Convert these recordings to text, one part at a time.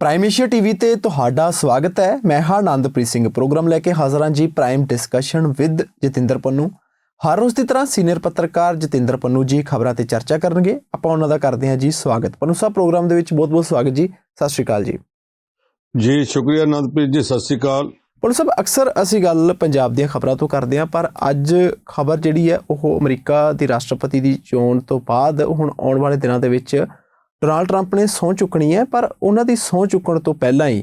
Prime Asia TV ਤੇ ਤੁਹਾਡਾ ਸਵਾਗਤ ਹੈ। ਮੈਂ ਹਾਂ ਆਨੰਦਪ੍ਰੀਤ ਸਿੰਘ। ਪ੍ਰੋਗਰਾਮ ਲੈ ਕੇ ਹਾਜ਼ਰ ਹਾਂ ਜੀ prime discussion with Jatinder Pannu. ਹਰ ਰੋਜ਼ ਦੀ ਤਰ੍ਹਾਂ ਸੀਨੀਅਰ ਪੱਤਰਕਾਰ ਜਤਿੰਦਰ ਪੰਨੂ ਜੀ ਖਬਰਾਂ ਤੇ ਚਰਚਾ ਕਰਨਗੇ। ਆਪਾਂ ਉਹਨਾਂ ਦਾ ਕਰਦੇ ਹਾਂ ਜੀ ਸਵਾਗਤ। ਪੰਨੂ ਸਾਹਿਬ ਪ੍ਰੋਗਰਾਮ ਦੇ ਵਿੱਚ ਬਹੁਤ-ਬਹੁਤ ਸਵਾਗਤ ਜੀ। ਸਤਿ ਸ਼੍ਰੀ ਅਕਾਲ ਜੀ। ਜੀ ਸ਼ੁਕਰੀਆ ਅਨੰਦਪ੍ਰੀਤ ਜੀ। ਸਤਿ ਸ੍ਰੀ ਅਕਾਲ। ਪੰਨੂ ਸਾਹਿਬ ਅਕਸਰ ਅਸੀਂ ਗੱਲ ਪੰਜਾਬ ਦੀਆਂ ਖਬਰਾਂ ਤੋਂ ਕਰਦੇ ਹਾਂ ਪਰ ਅੱਜ ਖਬਰ ਜਿਹੜੀ ਹੈ ਉਹ ਅਮਰੀਕਾ ਦੀ ਰਾਸ਼ਟਰਪਤੀ ਦੀ ਚੋਣ ਤੋਂ ਬਾਅਦ ਹੁਣ ਆਉਣ ਵਾਲੇ ਦਿਨਾਂ ਦੇ ਵਿੱਚ ਡੋਨਾਲਡ ਟਰੰਪ ਨੇ ਸਹੁੰ ਚੁੱਕਣੀ ਹੈ, ਪਰ ਉਹਨਾਂ ਦੀ ਸਹੁੰ ਚੁੱਕਣ ਤੋਂ ਪਹਿਲਾਂ ਹੀ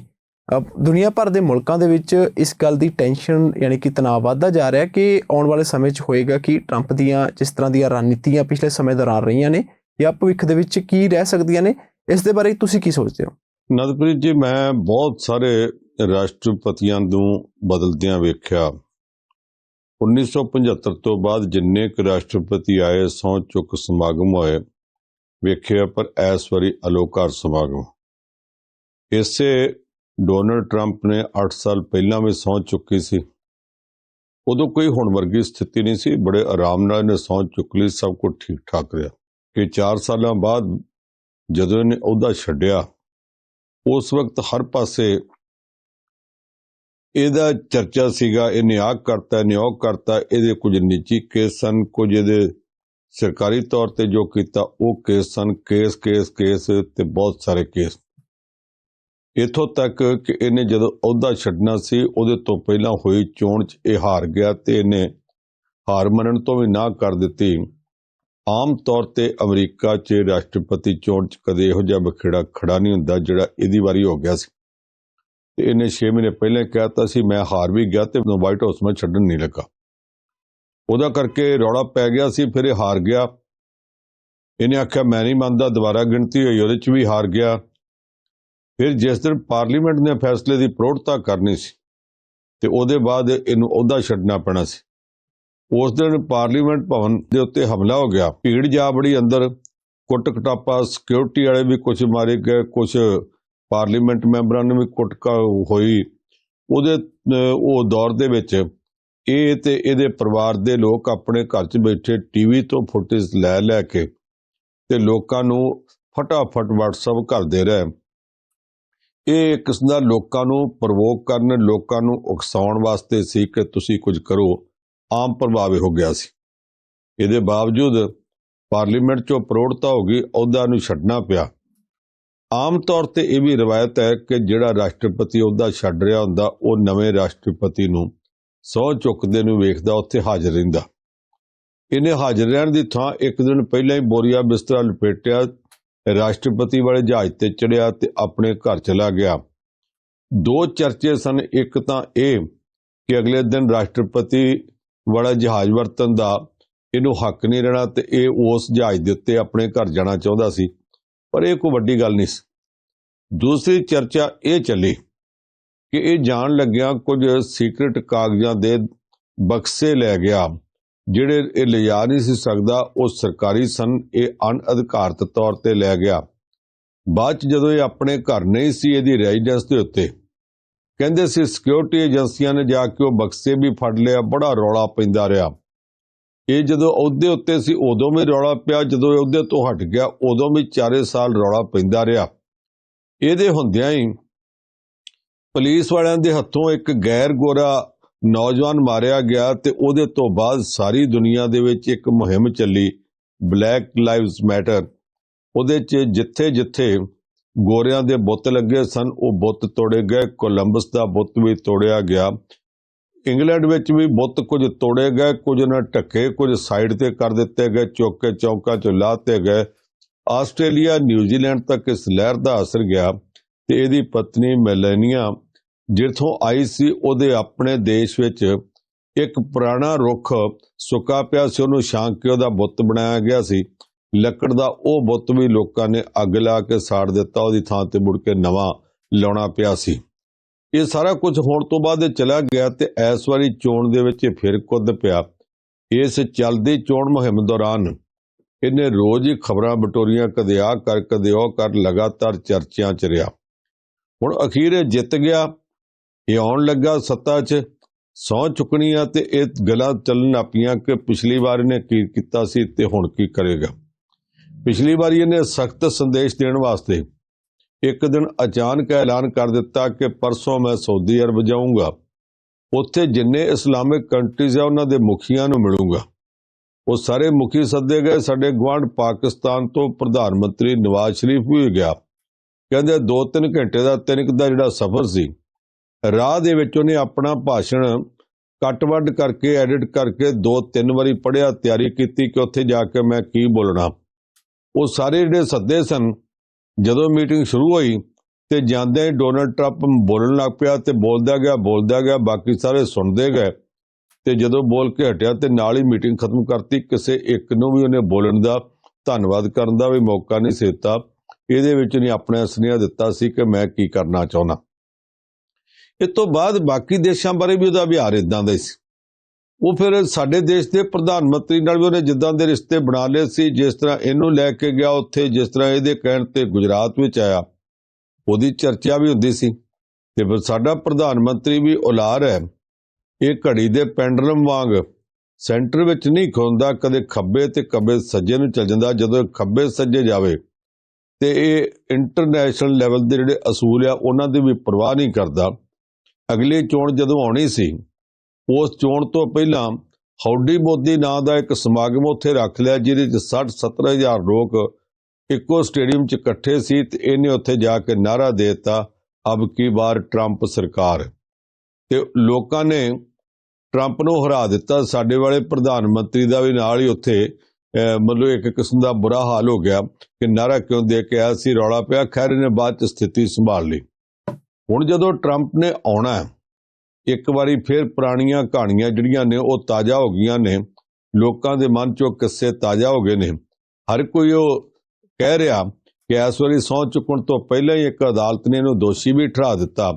ਦੁਨੀਆ ਭਰ ਦੇ ਮੁਲਕਾਂ ਦੇ ਵਿੱਚ ਇਸ ਗੱਲ ਦੀ ਟੈਨਸ਼ਨ ਯਾਨੀ ਕਿ ਤਣਾਅ ਵਧਦਾ ਜਾ ਰਿਹਾ ਕਿ ਆਉਣ ਵਾਲੇ ਸਮੇਂ 'ਚ ਹੋਏਗਾ ਕਿ ਟਰੰਪ ਦੀਆਂ ਜਿਸ ਤਰ੍ਹਾਂ ਦੀਆਂ ਰਣਨੀਤੀਆਂ ਪਿਛਲੇ ਸਮੇਂ ਦੌਰਾਨ ਰਹੀਆਂ ਨੇ ਜਾਂ ਭਵਿੱਖ ਦੇ ਵਿੱਚ ਕੀ ਰਹਿ ਸਕਦੀਆਂ ਨੇ, ਇਸ ਦੇ ਬਾਰੇ ਤੁਸੀਂ ਕੀ ਸੋਚਦੇ ਹੋ? ਅਨੰਦਪ੍ਰੀਤ ਜੀ, ਮੈਂ ਬਹੁਤ ਸਾਰੇ ਰਾਸ਼ਟਰਪਤੀਆਂ ਨੂੰ ਬਦਲਦਿਆਂ ਵੇਖਿਆ। 1975 ਤੋਂ ਬਾਅਦ ਜਿੰਨੇ ਕੁ ਰਾਸ਼ਟਰਪਤੀ ਆਏ, ਸਹੁੰ ਚੁੱਕ ਸਮਾਗਮ ਹੋਏ ਵੇਖਿਆ ਪਰ ਇਸ ਵਾਰੀ ਅਲੋਕਾਰ ਸਮਾਗਮ। ਇਸੇ ਡੋਨਲਡ ਟਰੰਪ ਨੇ 8 ਸਾਲ ਪਹਿਲਾਂ ਵੀ ਸਹੁੰ ਚੁੱਕੀ ਸੀ। ਉਦੋਂ ਕੋਈ ਹੁਣ ਵਰਗੀ ਸਥਿਤੀ ਨਹੀਂ ਸੀ। ਬੜੇ ਆਰਾਮ ਨਾਲ ਇਹਨੇ ਸਹੁੰ ਚੁੱਕ ਲਈ, ਸਭ ਕੁਝ ਠੀਕ ਠਾਕ ਰਿਹਾ। ਕਿ 4 ਸਾਲਾਂ ਬਾਅਦ ਜਦੋਂ ਇਹਨੇ ਅਹੁਦਾ ਛੱਡਿਆ, ਉਸ ਵਕਤ ਹਰ ਪਾਸੇ ਇਹਦਾ ਚਰਚਾ ਸੀਗਾ, ਇਹਨੇ ਆਹ ਕਰਤਾ, ਇਹਨੇ ਉਹ ਕਰਤਾ, ਇਹਦੇ ਕੁਝ ਨਿੱਜੀ ਕੇਸ ਸਨ, ਕੁਝ ਇਹਦੇ ਸਰਕਾਰੀ ਤੌਰ ਤੇ ਜੋ ਕੀਤਾ, ਉਹ ਕੇਸ ਸਨ, ਕੇਸ ਕੇਸ ਕੇਸ ਤੇ ਬਹੁਤ ਸਾਰੇ ਕੇਸ। ਇਥੋਂ ਤੱਕ ਕਿ ਇਹਨੇ ਜਦੋਂ ਅਹੁਦਾ ਛੱਡਣਾ ਸੀ, ਉਹਦੇ ਤੋਂ ਪਹਿਲਾਂ ਹੋਈ ਚੋਣ 'ਚ ਇਹ ਹਾਰ ਗਿਆ ਤੇ ਇਹਨੇ ਹਾਰ ਮੰਨਣ ਤੋਂ ਵੀ ਨਾ ਕਰ ਦਿੱਤੀ। ਆਮ ਤੌਰ ਤੇ ਅਮਰੀਕਾ 'ਚ ਰਾਸ਼ਟਰਪਤੀ ਚੋਣ 'ਚ ਕਦੇ ਇਹੋ ਜਿਹਾ ਬਖੇੜਾ ਖੜਾ ਨਹੀਂ ਹੁੰਦਾ ਜਿਹੜਾ ਇਹਦੀ ਵਾਰੀ ਹੋ ਗਿਆ ਸੀ। ਤੇ ਇਹਨੇ 6 ਮਹੀਨੇ ਪਹਿਲਾਂ ਹੀ ਕਹਿਤਾ ਸੀ, ਮੈਂ ਹਾਰ ਵੀ ਗਿਆ ਤੇ ਵਾਈਟ ਹਾਊਸ ਮੈਂ ਛੱਡਣ ਨਹੀਂ ਲੱਗਾ। ਉਹਦਾ ਕਰਕੇ ਰੌਲਾ ਪੈ ਗਿਆ ਸੀ, ਫਿਰ ਇਹ ਹਾਰ ਗਿਆ। ਇਹਨੇ ਆਖਿਆ, ਮੈਂ ਨਹੀਂ ਮੰਨਦਾ, ਦੁਬਾਰਾ ਗਿਣਤੀ ਹੋਈ, ਉਹਦੇ 'ਚ ਵੀ ਹਾਰ ਗਿਆ। ਫਿਰ ਜਿਸ ਦਿਨ ਪਾਰਲੀਮੈਂਟ ਨੇ ਫੈਸਲੇ ਦੀ ਪ੍ਰੋੜਤਾ ਕਰਨੀ ਸੀ ਤੇ ਉਹਦੇ ਬਾਅਦ ਇਹਨੂੰ ਅਹੁਦਾ ਛੱਡਣਾ ਪੈਣਾ ਸੀ। ਉਸ ਦਿਨ ਪਾਰਲੀਮੈਂਟ ਭਵਨ ਦੇ ਉੱਤੇ ਹਮਲਾ ਹੋ ਗਿਆ। ਭੀੜ ਜਾ ਬੜੀ ਅੰਦਰ ਕੁੱਟ ਕਟਾਪਾ ਸਿਕਿਉਰਿਟੀ ਵਾਲੇ ਵੀ ਕੁਝ ਮਾਰੇ ਗਏ ਕੁਝ ਪਾਰਲੀਮੈਂਟ ਮੈਂਬਰਾਂ ਨੂੰ ਵੀ ਕੁੱਟ ਹੋਈ। ਉਹਦੇ ਉਹ ਦੌਰ ਦੇ ਵਿੱਚ ਇਹ ਤੇ ਇਹਦੇ ਪਰਿਵਾਰ ਦੇ ਲੋਕ ਆਪਣੇ ਘਰ 'ਚ ਬੈਠੇ ਟੀਵੀ ਤੋਂ ਫੁਟੇਜ ਲੈ ਲੈ ਕੇ ਤੇ ਲੋਕਾਂ ਨੂੰ ਫਟਾਫਟ WhatsApp ਕਰਦੇ ਰਹੇ। ਇਹ ਇੱਕ ਕਿਸਮ ਦਾ ਲੋਕਾਂ ਨੂੰ ਪ੍ਰਵੋਕ ਕਰਨ, ਲੋਕਾਂ ਨੂੰ ਉਕਸਾਉਣ ਵਾਸਤੇ ਸੀ ਕਿ ਤੁਸੀਂ ਕੁਝ ਕਰੋ। ਆਮ ਪ੍ਰਭਾਵ ਹੋ ਗਿਆ ਸੀ। ਇਹਦੇ ਬਾਵਜੂਦ ਪਾਰਲੀਮੈਂਟ 'ਚੋਂ ਪ੍ਰੋੜਤਾ ਹੋ ਗਈ, ਅਹੁਦਾ ਨੂੰ ਛੱਡਣਾ ਪਿਆ। ਆਮ ਤੌਰ ਤੇ ਇਹ ਵੀ ਰਵਾਇਤ ਹੈ ਕਿ ਜਿਹੜਾ ਰਾਸ਼ਟਰਪਤੀ ਅਹੁਦਾ ਛੱਡ ਰਿਹਾ ਹੁੰਦਾ, ਉਹ ਨਵੇਂ ਰਾਸ਼ਟਰਪਤੀ ਨੂੰ ਸਹੁੰ ਚੁੱਕਦੇ ਨੂੰ ਵੇਖਦਾ, ਉੱਥੇ ਹਾਜ਼ਰ ਰਹਿੰਦਾ। ਇਹਨੇ ਹਾਜ਼ਰ ਰਹਿਣ ਦੀ ਥਾਂ ਇੱਕ ਦਿਨ ਪਹਿਲਾਂ ਹੀ ਬੋਰੀਆ ਬਿਸਤਰਾ ਲਪੇਟਿਆ, ਰਾਸ਼ਟਰਪਤੀ ਵਾਲੇ ਜਹਾਜ਼ ਤੇ ਚੜਿਆ ਤੇ ਆਪਣੇ ਘਰ ਚਲਾ ਗਿਆ। ਦੋ ਚਰਚੇ ਸਨ, ਇੱਕ ਤਾਂ ਇਹ ਕਿ ਅਗਲੇ ਦਿਨ ਰਾਸ਼ਟਰਪਤੀ ਵਾਲਾ ਜਹਾਜ਼ ਵਰਤਨ ਦਾ ਇਹਨੂੰ ਹੱਕ ਨਹੀਂ ਰਹਿਣਾ ਤੇ ਇਹ ਉਸ ਜਹਾਜ਼ ਦੇ ਉੱਤੇ ਆਪਣੇ ਘਰ ਜਾਣਾ ਚਾਹੁੰਦਾ ਸੀ। ਪਰ ਇਹ ਕੋਈ ਵੱਡੀ ਗੱਲ ਨਹੀਂ ਸੀ। ਦੂਸਰੀ ਚਰਚਾ ਇਹ ਚੱਲੀ ਕਿ ਇਹ ਜਾਣ ਲੱਗਿਆ ਕੁਝ ਸੀਕ੍ਰੀਟ ਕਾਗਜ਼ਾਂ ਦੇ ਬਕਸੇ ਲੈ ਗਿਆ, ਜਿਹੜੇ ਇਹ ਲਿਜਾ ਨਹੀਂ ਸੀ ਸਕਦਾ, ਉਹ ਸਰਕਾਰੀ ਸਨ, ਇਹ ਅਨਅਧਿਕਾਰਤ ਤੌਰ ਤੇ ਲੈ ਗਿਆ। ਬਾਅਦ ਚ ਜਦੋਂ ਇਹ ਆਪਣੇ ਘਰ ਨਹੀਂ ਸੀ ਇਹਦੀ ਰੈਜ਼ੀਡੈਂਸ ਦੇ ਉੱਤੇ, ਕਹਿੰਦੇ ਸੀ ਸਿਕਿਉਰਿਟੀ ਏਜੰਸੀਆਂ ਨੇ ਜਾ ਕੇ ਉਹ ਬਕਸੇ ਵੀ ਫੜ ਲਿਆ, ਬੜਾ ਰੌਲਾ ਪੈਂਦਾ ਰਿਹਾ। ਇਹ ਜਦੋਂ ਉਹਦੇ ਉੱਤੇ ਸੀ, ਉਦੋਂ ਵੀ ਰੌਲਾ ਪਿਆ, ਜਦੋਂ ਇਹ ਉਹਦੇ ਤੋਂ ਹਟ ਗਿਆ, ਉਦੋਂ ਵੀ 4 ਸਾਲ ਰੌਲਾ ਪੈਂਦਾ ਰਿਹਾ। ਇਹਦੇ ਹੁੰਦਿਆਂ ਹੀ ਪੁਲਿਸ ਵਾਲਿਆਂ ਦੇ ਹੱਥੋਂ ਇੱਕ ਗੈਰ ਗੋਰਾ ਨੌਜਵਾਨ ਮਾਰਿਆ ਗਿਆ ਤੇ ਉਹਦੇ ਤੋਂ ਬਾਅਦ ਸਾਰੀ ਦੁਨੀਆ ਦੇ ਵਿੱਚ ਇੱਕ ਮੁਹਿੰਮ ਚੱਲੀ ਬਲੈਕ ਲਾਈਵਸ ਮੈਟਰ ਉਹਦੇ 'ਚ ਜਿੱਥੇ ਜਿੱਥੇ ਗੋਰਿਆਂ ਦੇ ਬੁੱਤ ਲੱਗੇ ਸਨ, ਉਹ ਬੁੱਤ ਤੋੜੇ ਗਏ, ਕੋਲੰਬਸ ਦਾ ਬੁੱਤ ਵੀ ਤੋੜਿਆ ਗਿਆ। ਇੰਗਲੈਂਡ ਵਿੱਚ ਵੀ ਬੁੱਤ ਕੁਝ ਤੋੜੇ ਗਏ, ਕੁਝ ਨਾ ਢੱਕੇ, ਕੁਝ ਸਾਈਡ ਤੇ ਕਰ ਦਿੱਤੇ ਗਏ ਚੌਕੇ ਕੇ ਚੌਕਾਂ 'ਚ ਲਾਤੇ ਗਏ। ਆਸਟ੍ਰੇਲੀਆ, ਨਿਊਜ਼ੀਲੈਂਡ ਤੱਕ ਇਸ ਲਹਿਰ ਦਾ ਅਸਰ ਗਿਆ ਤੇ ਇਹਦੀ ਪਤਨੀ ਮੈਲੇਨੀਆ ਜਿੱਥੋਂ ਆਈ ਸੀ ਉਹਦੇ ਆਪਣੇ ਦੇਸ਼ ਵਿੱਚ ਇੱਕ ਪੁਰਾਣਾ ਰੁੱਖ ਸੁੱਕਾ ਪਿਆ ਸੀ, ਉਹਨੂੰ ਛਾਂਕ ਕੇ ਉਹਦਾ ਬੁੱਤ ਬਣਾਇਆ ਗਿਆ ਸੀ। ਲੱਕੜ ਦਾ ਉਹ ਬੁੱਤ ਵੀ ਲੋਕਾਂ ਨੇ ਅੱਗ ਲਾ ਕੇ ਸਾੜ ਦਿੱਤਾ, ਉਹਦੀ ਥਾਂ ਤੇ ਮੁੜ ਕੇ ਨਵਾਂ ਲਾਉਣਾ ਪਿਆ ਸੀ। ਇਹ ਸਾਰਾ ਕੁਝ ਹੋਣ ਤੋਂ ਬਾਅਦ ਇਹ ਚਲਾ ਗਿਆ ਤੇ ਇਸ ਵਾਰੀ ਚੋਣ ਦੇ ਵਿੱਚ ਇਹ ਫਿਰ ਕੁੱਦ ਪਿਆ। ਇਸ ਚੱਲਦੀ ਚੋਣ ਮੁਹਿੰਮ ਦੌਰਾਨ ਇਹਨੇ ਰੋਜ਼ ਹੀ ਖਬਰਾਂ ਬਟੋਰੀਆਂ ਕਦੇ ਆ ਕਰ, ਕਦੇ ਉਹ ਕਰ, ਲਗਾਤਾਰ ਚਰਚਿਆਂ 'ਚ ਰਿਹਾ। ਹੁਣ ਅਖੀਰ ਇਹ ਜਿੱਤ ਗਿਆ। ਇਹ ਆਉਣ ਲੱਗਾ ਸੱਤਾ 'ਚ। ਸਹੁੰ ਚੁੱਕਣੀ ਆ ਤੇ ਇਹ ਗੱਲਾਂ ਚੱਲਣ ਆਪੀਆਂ ਕਿ ਪਿਛਲੀ ਵਾਰ ਇਹਨੇ ਕੀ ਕੀਤਾ ਸੀ ਤੇ ਹੁਣ ਕੀ ਕਰੇਗਾ। ਪਿਛਲੀ ਵਾਰੀ ਇਹਨੇ ਸਖਤ ਸੰਦੇਸ਼ ਦੇਣ ਵਾਸਤੇ ਇੱਕ ਦਿਨ ਅਚਾਨਕ ਐਲਾਨ ਕਰ ਦਿੱਤਾ ਕਿ ਪਰਸੋਂ ਮੈਂ ਸਾਊਦੀ ਅਰਬ ਜਾਊਂਗਾ। ਉੱਥੇ ਜਿੰਨੇ ਇਸਲਾਮਿਕ ਕੰਟਰੀਜ਼ ਆ, ਉਹਨਾਂ ਦੇ ਮੁਖੀਆਂ ਨੂੰ ਮਿਲੂੰਗਾ। ਉਹ ਸਾਰੇ ਮੁਖੀ ਸੱਦੇ ਗਏ। ਸਾਡੇ ਗਵਾਂਢ ਪਾਕਿਸਤਾਨ ਤੋਂ ਪ੍ਰਧਾਨ ਮੰਤਰੀ ਨਵਾਜ਼ ਸ਼ਰੀਫ ਵੀ ਗਿਆ। ਕਹਿੰਦੇ 2-3 ਘੰਟੇ ਦਾ ਤਿੰਨ ਦਾ ਜਿਹੜਾ ਸਫ਼ਰ ਸੀ ਰਾਹ ਦੇ ਵਿੱਚ ਉਹਨੇ ਆਪਣਾ ਭਾਸ਼ਣ ਕੱਟ ਵੱਢ ਕਰਕੇ ਐਡਿਟ ਕਰਕੇ ਦੋ ਤਿੰਨ ਵਾਰੀ ਪੜਿਆ ਤਿਆਰੀ ਕੀਤੀ ਕਿ ਉੱਥੇ ਜਾ ਕੇ ਮੈਂ ਕੀ ਬੋਲਣਾ। ਉਹ ਸਾਰੇ ਜਿਹੜੇ ਸੱਦੇ ਸਨ, ਜਦੋਂ ਮੀਟਿੰਗ ਸ਼ੁਰੂ ਹੋਈ ਤੇ ਜਾਂਦੇ ਹੀ ਡੋਨਲਡ ਟਰੰਪ ਬੋਲਣ ਲੱਗ ਪਿਆ ਤੇ ਬੋਲਦਾ ਗਿਆ ਬੋਲਦਾ ਗਿਆ, ਬਾਕੀ ਸਾਰੇ ਸੁਣਦੇ ਗਏ। ਤੇ ਜਦੋਂ ਬੋਲ ਕੇ ਹਟਿਆ ਤੇ ਨਾਲ ਹੀ ਮੀਟਿੰਗ ਖਤਮ ਕਰਤੀ, ਕਿਸੇ ਇੱਕ ਨੂੰ ਵੀ ਉਹਨੇ ਬੋਲਣ ਦਾ ਧੰਨਵਾਦ ਕਰਨ ਦਾ ਵੀ ਮੌਕਾ ਨਹੀਂ ਦਿੱਤਾ। ਇਹਦੇ ਵਿੱਚ ਉਹਨੇ ਆਪਣਾ ਸੁਨੇਹਾ ਦਿੱਤਾ ਸੀ ਕਿ ਮੈਂ ਕੀ ਕਰਨਾ ਚਾਹੁੰਦਾ। ਇਸ ਤੋਂ ਬਾਅਦ ਬਾਕੀ ਦੇਸ਼ਾਂ ਬਾਰੇ ਵੀ ਉਹਦਾ ਵਿਹਾਰ ਇਦਾਂ ਦਾ ਸੀ। ਉਹ ਫਿਰ ਸਾਡੇ ਦੇਸ਼ ਦੇ ਪ੍ਰਧਾਨ ਮੰਤਰੀ ਨਾਲ ਵੀ ਉਹਨੇ ਜਿੱਦਾਂ ਦੇ ਰਿਸ਼ਤੇ ਬਣਾ ਲਏ ਸੀ, ਜਿਸ ਤਰ੍ਹਾਂ ਇਹਨੂੰ ਲੈ ਕੇ ਗਿਆ ਉੱਥੇ, ਜਿਸ ਤਰ੍ਹਾਂ ਇਹਦੇ ਕਹਿਣ ਤੇ ਗੁਜਰਾਤ ਵਿੱਚ ਆਇਆ, ਉਹਦੀ ਚਰਚਾ ਵੀ ਹੁੰਦੀ ਸੀ। ਤੇ ਫਿਰ ਸਾਡਾ ਪ੍ਰਧਾਨ ਮੰਤਰੀ ਵੀ ਔਲਾਰ ਹੈ, ਇਹ ਘੜੀ ਦੇ ਪੈਂਡਲਮ ਵਾਂਗ ਸੈਂਟਰ ਵਿੱਚ ਨਹੀਂ ਖੋਂਦਾ, ਕਦੇ ਖੱਬੇ ਤੇ ਕਦੇ ਸੱਜੇ ਨੂੰ ਚੱਲ ਜਾਂਦਾ, ਜਦੋਂ ਇਹ ਖੱਬੇ ਸੱਜੇ ਜਾਵੇ, ਤੇ ਇਹ ਇੰਟਰਨੈਸ਼ਨਲ ਲੈਵਲ ਦੇ ਜਿਹੜੇ ਅਸੂਲ ਆ, ਉਹਨਾਂ ਦੀ ਵੀ ਪਰਵਾਹ ਨਹੀਂ ਕਰਦਾ। ਅਗਲੀ ਚੋਣ ਜਦੋਂ ਆਉਣੀ ਸੀ, ਉਸ ਚੋਣ ਤੋਂ ਪਹਿਲਾਂ ਹੌਡੀ ਮੋਦੀ ਨਾਂ ਦਾ ਇੱਕ ਸਮਾਗਮ ਉੱਥੇ ਰੱਖ ਲਿਆ, ਜਿਹਦੇ ਚ 60 70 ਹਜ਼ਾਰ ਲੋਕ ਇੱਕੋ ਸਟੇਡੀਅਮ 'ਚ ਇਕੱਠੇ ਸੀ ਤੇ ਇਹਨੇ ਉੱਥੇ ਜਾ ਕੇ ਨਾਰਾ ਦਿੱਤਾ, ਅਬ ਕੀ ਵਾਰ ਟਰੰਪ ਸਰਕਾਰ? ਤੇ ਲੋਕਾਂ ਨੇ ਟਰੰਪ ਨੂੰ ਹਰਾ ਦਿੱਤਾ। ਸਾਡੇ ਵਾਲੇ ਪ੍ਰਧਾਨ ਮੰਤਰੀ ਦਾ ਵੀ ਨਾਲ ਹੀ ਉੱਥੇ ਮਤਲਬ ਇੱਕ ਕਿਸਮ ਦਾ ਬੁਰਾ ਹਾਲ ਹੋ ਗਿਆ ਕਿ ਨਾਰਾ ਕਿਉਂ ਦੇ ਕੇ ਆਇਆ ਸੀ, ਰੌਲਾ ਪਿਆ, ਖੈਰ, ਇਹਨੇ ਬਾਅਦ ਚ ਸਥਿਤੀ ਸੰਭਾਲ ਲਈ। ਹੁਣ ਜਦੋਂ ਟਰੰਪ ਨੇ ਆਉਣਾ ਇੱਕ ਵਾਰੀ ਫਿਰ ਪੁਰਾਣੀਆਂ ਕਹਾਣੀਆਂ ਜਿਹੜੀਆਂ ਨੇ ਉਹ ਤਾਜ਼ਾ ਹੋ ਗਈਆਂ ਨੇ, ਲੋਕਾਂ ਦੇ ਮਨ ਚੋਂ ਕਿੱਸੇ ਤਾਜ਼ਾ ਹੋ ਗਏ ਨੇ। ਹਰ ਕੋਈ ਉਹ ਕਹਿ ਰਿਹਾ ਕਿ ਇਸ ਵਾਰੀ ਸਹੁੰ ਚੁੱਕਣ ਤੋਂ ਪਹਿਲਾਂ ਹੀ ਇੱਕ ਅਦਾਲਤ ਨੇ ਇਹਨੂੰ ਦੋਸ਼ੀ ਵੀ ਠਹਿਰਾ ਦਿੱਤਾ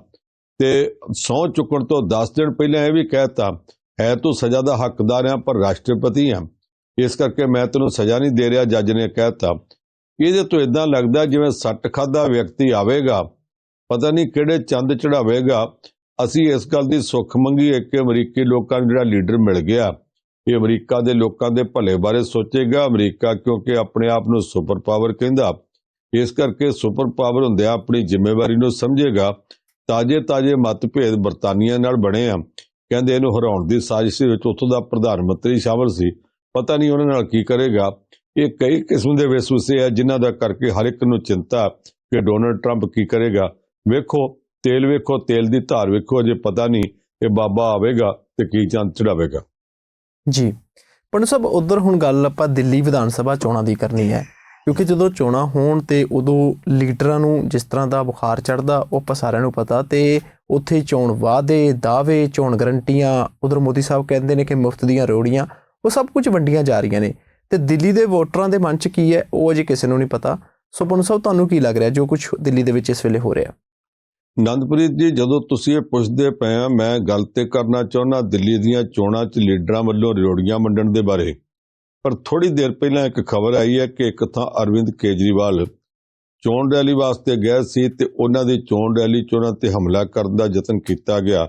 ਤੇ ਸਹੁੰ ਚੁੱਕਣ ਤੋਂ 10 ਦਿਨ ਪਹਿਲਾਂ ਇਹ ਵੀ ਕਹਿਤਾ ਹੈ ਤੂੰ ਸਜ਼ਾ ਦਾ ਹੱਕਦਾਰ ਆ ਪਰ ਰਾਸ਼ਟਰਪਤੀ ਹੈ ਇਸ ਕਰਕੇ ਮੈਂ ਤੈਨੂੰ ਸਜ਼ਾ ਨਹੀਂ ਦੇ ਰਿਹਾ, ਜੱਜ ਨੇ ਕਹਿਤਾ ਇਹਦੇ ਤੋਂ ਇਦਾਂ ਲੱਗਦਾ ਜਿਵੇਂ ਸੱਟ ਖਾਦਾ ਵਿਅਕਤੀ ਆਵੇਗਾ ਪਤਾ ਨਹੀਂ ਕਿਹੜੇ ਚੰਦ ਚੜਾਵੇਗਾ। ਅਸੀਂ ਇਸ ਗੱਲ ਦੀ ਸੁੱਖ ਮੰਗੀ ਹੈ ਕਿ ਅਮਰੀਕੀ ਲੋਕਾਂ ਨੂੰ ਜਿਹੜਾ ਲੀਡਰ ਮਿਲ ਗਿਆ, ਇਹ ਅਮਰੀਕਾ ਦੇ ਲੋਕਾਂ ਦੇ ਭਲੇ ਬਾਰੇ ਸੋਚੇਗਾ। ਅਮਰੀਕਾ ਕਿਉਂਕਿ ਆਪਣੇ ਆਪ ਨੂੰ ਸੁਪਰ ਪਾਵਰ ਕਹਿੰਦਾ। ਇਸ ਕਰਕੇ ਸੁਪਰ ਪਾਵਰ ਹੁੰਦਿਆਂ ਆਪਣੀ ਜ਼ਿੰਮੇਵਾਰੀ ਨੂੰ ਸਮਝੇਗਾ। ਤਾਜੇ ਤਾਜੇ ਮਤਭੇਦ ਬਰਤਾਨੀਆ ਨਾਲ ਬਣੇ ਆ। ਕਹਿੰਦੇ ਇਹਨੂੰ ਹਰਾਉਣ ਦੀ ਸਾਜ਼ਿਸ਼ ਵਿੱਚ ਉੱਥੋਂ ਦਾ ਪ੍ਰਧਾਨ ਮੰਤਰੀ ਸ਼ਾਮਲ ਸੀ। ਪਤਾ ਨਹੀਂ ਉਹਨਾਂ ਨਾਲ ਕੀ ਕਰੇਗਾ। ਇਹ ਕਈ ਕਿਸਮ ਦੇ ਵੇਸੂਸੇ ਆ ਜਿਨ੍ਹਾਂ ਦਾ ਕਰਕੇ ਹਰ ਇੱਕ ਨੂੰ ਚਿੰਤਾ ਕਿ ਡੋਨਲਡ ਟਰੰਪ ਕੀ ਕਰੇਗਾ। ਵੇਖੋ, ਤੇਲ ਵੇਖੋ, ਤੇਲ ਦੀ ਧਾਰ ਵੇਖੋ, ਅਜੇ ਪਤਾ ਨਹੀਂ ਇਹ ਬਾਬਾ ਆਵੇਗਾ ਤੇ ਕੀ ਚੰਦ ਚੜਾਵੇਗਾ। ਜੀ, ਪੰਡਤ ਸਾਹਿਬ, ਉਧਰ ਹੁਣ ਗੱਲ ਆਪਾਂ ਦਿੱਲੀ ਵਿਧਾਨ ਸਭਾ ਚੋਣਾਂ ਦੀ ਕਰਨੀ ਹੈ। ਕਿਉਂਕਿ ਜਦੋਂ ਚੋਣਾਂ ਹੋਣ ਤੇ ਉਦੋਂ ਲੀਡਰਾਂ ਨੂੰ ਜਿਸ ਤਰ੍ਹਾਂ ਦਾ ਬੁਖਾਰ ਚੜਦਾ ਉਹ ਆਪਾਂ ਸਾਰਿਆਂ ਨੂੰ ਪਤਾ ਤੇ ਉੱਥੇ ਚੋਣ ਵਾਅਦੇ, ਦਾਅਵੇ, ਚੋਣ ਗਰੰਟੀਆਂ, ਉਧਰ ਮੋਦੀ ਸਾਹਿਬ ਕਹਿੰਦੇ ਨੇ ਕਿ ਮੁਫਤ ਦੀਆਂ ਰੋੜੀਆਂ, ਉਹ ਸਭ ਕੁਝ ਵੰਡੀਆਂ ਜਾ ਰਹੀਆਂ ਨੇ। ਤੇ ਦਿੱਲੀ ਦੇ ਵੋਟਰਾਂ ਦੇ ਮਨ 'ਚ ਕੀ ਹੈ, ਉਹ ਅਜੇ ਕਿਸੇ ਨੂੰ ਨਹੀਂ ਪਤਾ। ਸੋ ਪੰਨੂ ਸਾਹਿਬ, ਤੁਹਾਨੂੰ ਕੀ ਲੱਗ ਰਿਹਾ ਜੋ ਕੁਝ ਦਿੱਲੀ ਦੇ ਵਿੱਚ ਇਸ ਵੇਲੇ ਹੋ ਰਿਹਾ? ਨੰਦਪ੍ਰੀਤ ਜੀ, ਜਦੋਂ ਤੁਸੀਂ ਇਹ ਪੁੱਛਦੇ ਪਏ ਆ, ਮੈਂ ਗੱਲ ਤੇ ਕਰਨਾ ਚਾਹੁੰਦਾ, ਦਿੱਲੀ ਦੀਆਂ ਚੋਣਾਂ 'ਚ ਲੀਡਰਾਂ ਵੱਲੋਂ ਰਿਓੜੀਆਂ ਵੰਡਣ ਦੇ ਬਾਰੇ। ਪਰ ਥੋੜੀ ਦੇਰ ਪਹਿਲਾਂ ਇੱਕ ਖਬਰ ਆਈ ਹੈ ਕਿ ਇੱਕ ਥਾਂ ਅਰਵਿੰਦ ਕੇਜਰੀਵਾਲ ਚੋਣ ਰੈਲੀ ਵਾਸਤੇ ਗਏ ਸੀ ਤੇ ਉਹਨਾਂ ਦੀ ਚੋਣ ਰੈਲੀ 'ਚ ਉਹਨਾਂ ਤੇ ਹਮਲਾ ਕਰਨ ਦਾ ਯਤਨ ਕੀਤਾ ਗਿਆ।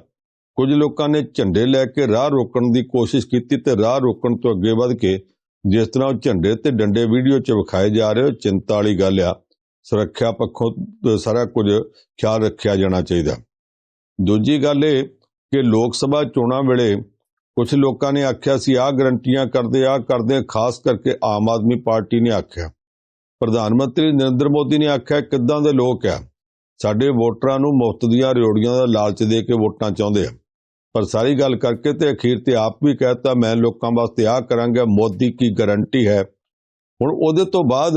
ਕੁਝ ਲੋਕਾਂ ਨੇ ਝੰਡੇ ਲੈ ਕੇ ਰਾਹ ਰੋਕਣ ਦੀ ਕੋਸ਼ਿਸ਼ ਕੀਤੀ ਤੇ ਰਾਹ ਰੋਕਣ ਤੋਂ ਅੱਗੇ ਵੱਧ ਕੇ ਜਿਸ ਤਰ੍ਹਾਂ ਉਹ ਝੰਡੇ ਤੇ ਡੰਡੇ ਵੀਡੀਓ 'ਚ ਵਿਖਾਏ ਜਾ ਰਹੇ, ਉਹ ਚਿੰਤਾ ਵਾਲੀ ਗੱਲ ਆ। ਸੁਰੱਖਿਆ ਪੱਖੋਂ ਸਾਰਾ ਕੁਝ ਖਿਆਲ ਰੱਖਿਆ ਜਾਣਾ ਚਾਹੀਦਾ। ਦੂਜੀ ਗੱਲ ਇਹ ਕਿ ਲੋਕ ਸਭਾ ਚੋਣਾਂ ਵੇਲੇ ਕੁਝ ਲੋਕਾਂ ਨੇ ਆਖਿਆ ਸੀ, ਆਹ ਗਰੰਟੀਆਂ ਕਰਦੇ ਆ ਕਰਦੇ, ਖਾਸ ਕਰਕੇ ਆਮ ਆਦਮੀ ਪਾਰਟੀ ਨੇ ਆਖਿਆ। ਪ੍ਰਧਾਨ ਮੰਤਰੀ ਨਰਿੰਦਰ ਮੋਦੀ ਨੇ ਆਖਿਆ, ਕਿੱਦਾਂ ਦੇ ਲੋਕ ਆ? ਸਾਡੇ ਵੋਟਰਾਂ ਨੂੰ ਮੁਫਤ ਦੀਆਂ ਰਿਓੜੀਆਂ ਦਾ ਲਾਲਚ ਦੇ ਕੇ ਵੋਟਾਂ ਚਾਹੁੰਦੇ ਆ। ਪਰ ਸਾਰੀ ਗੱਲ ਕਰਕੇ ਤੇ ਅਖੀਰ ਤੇ ਆਪ ਵੀ ਕਹਿਤਾ ਮੈਂ ਲੋਕਾਂ ਵਾਸਤੇ ਆਹ ਕਰਾਂਗਾ, ਮੋਦੀ ਕੀ ਗਾਰੰਟੀ ਹੈ। ਹੁਣ ਉਹਦੇ ਤੋਂ ਬਾਅਦ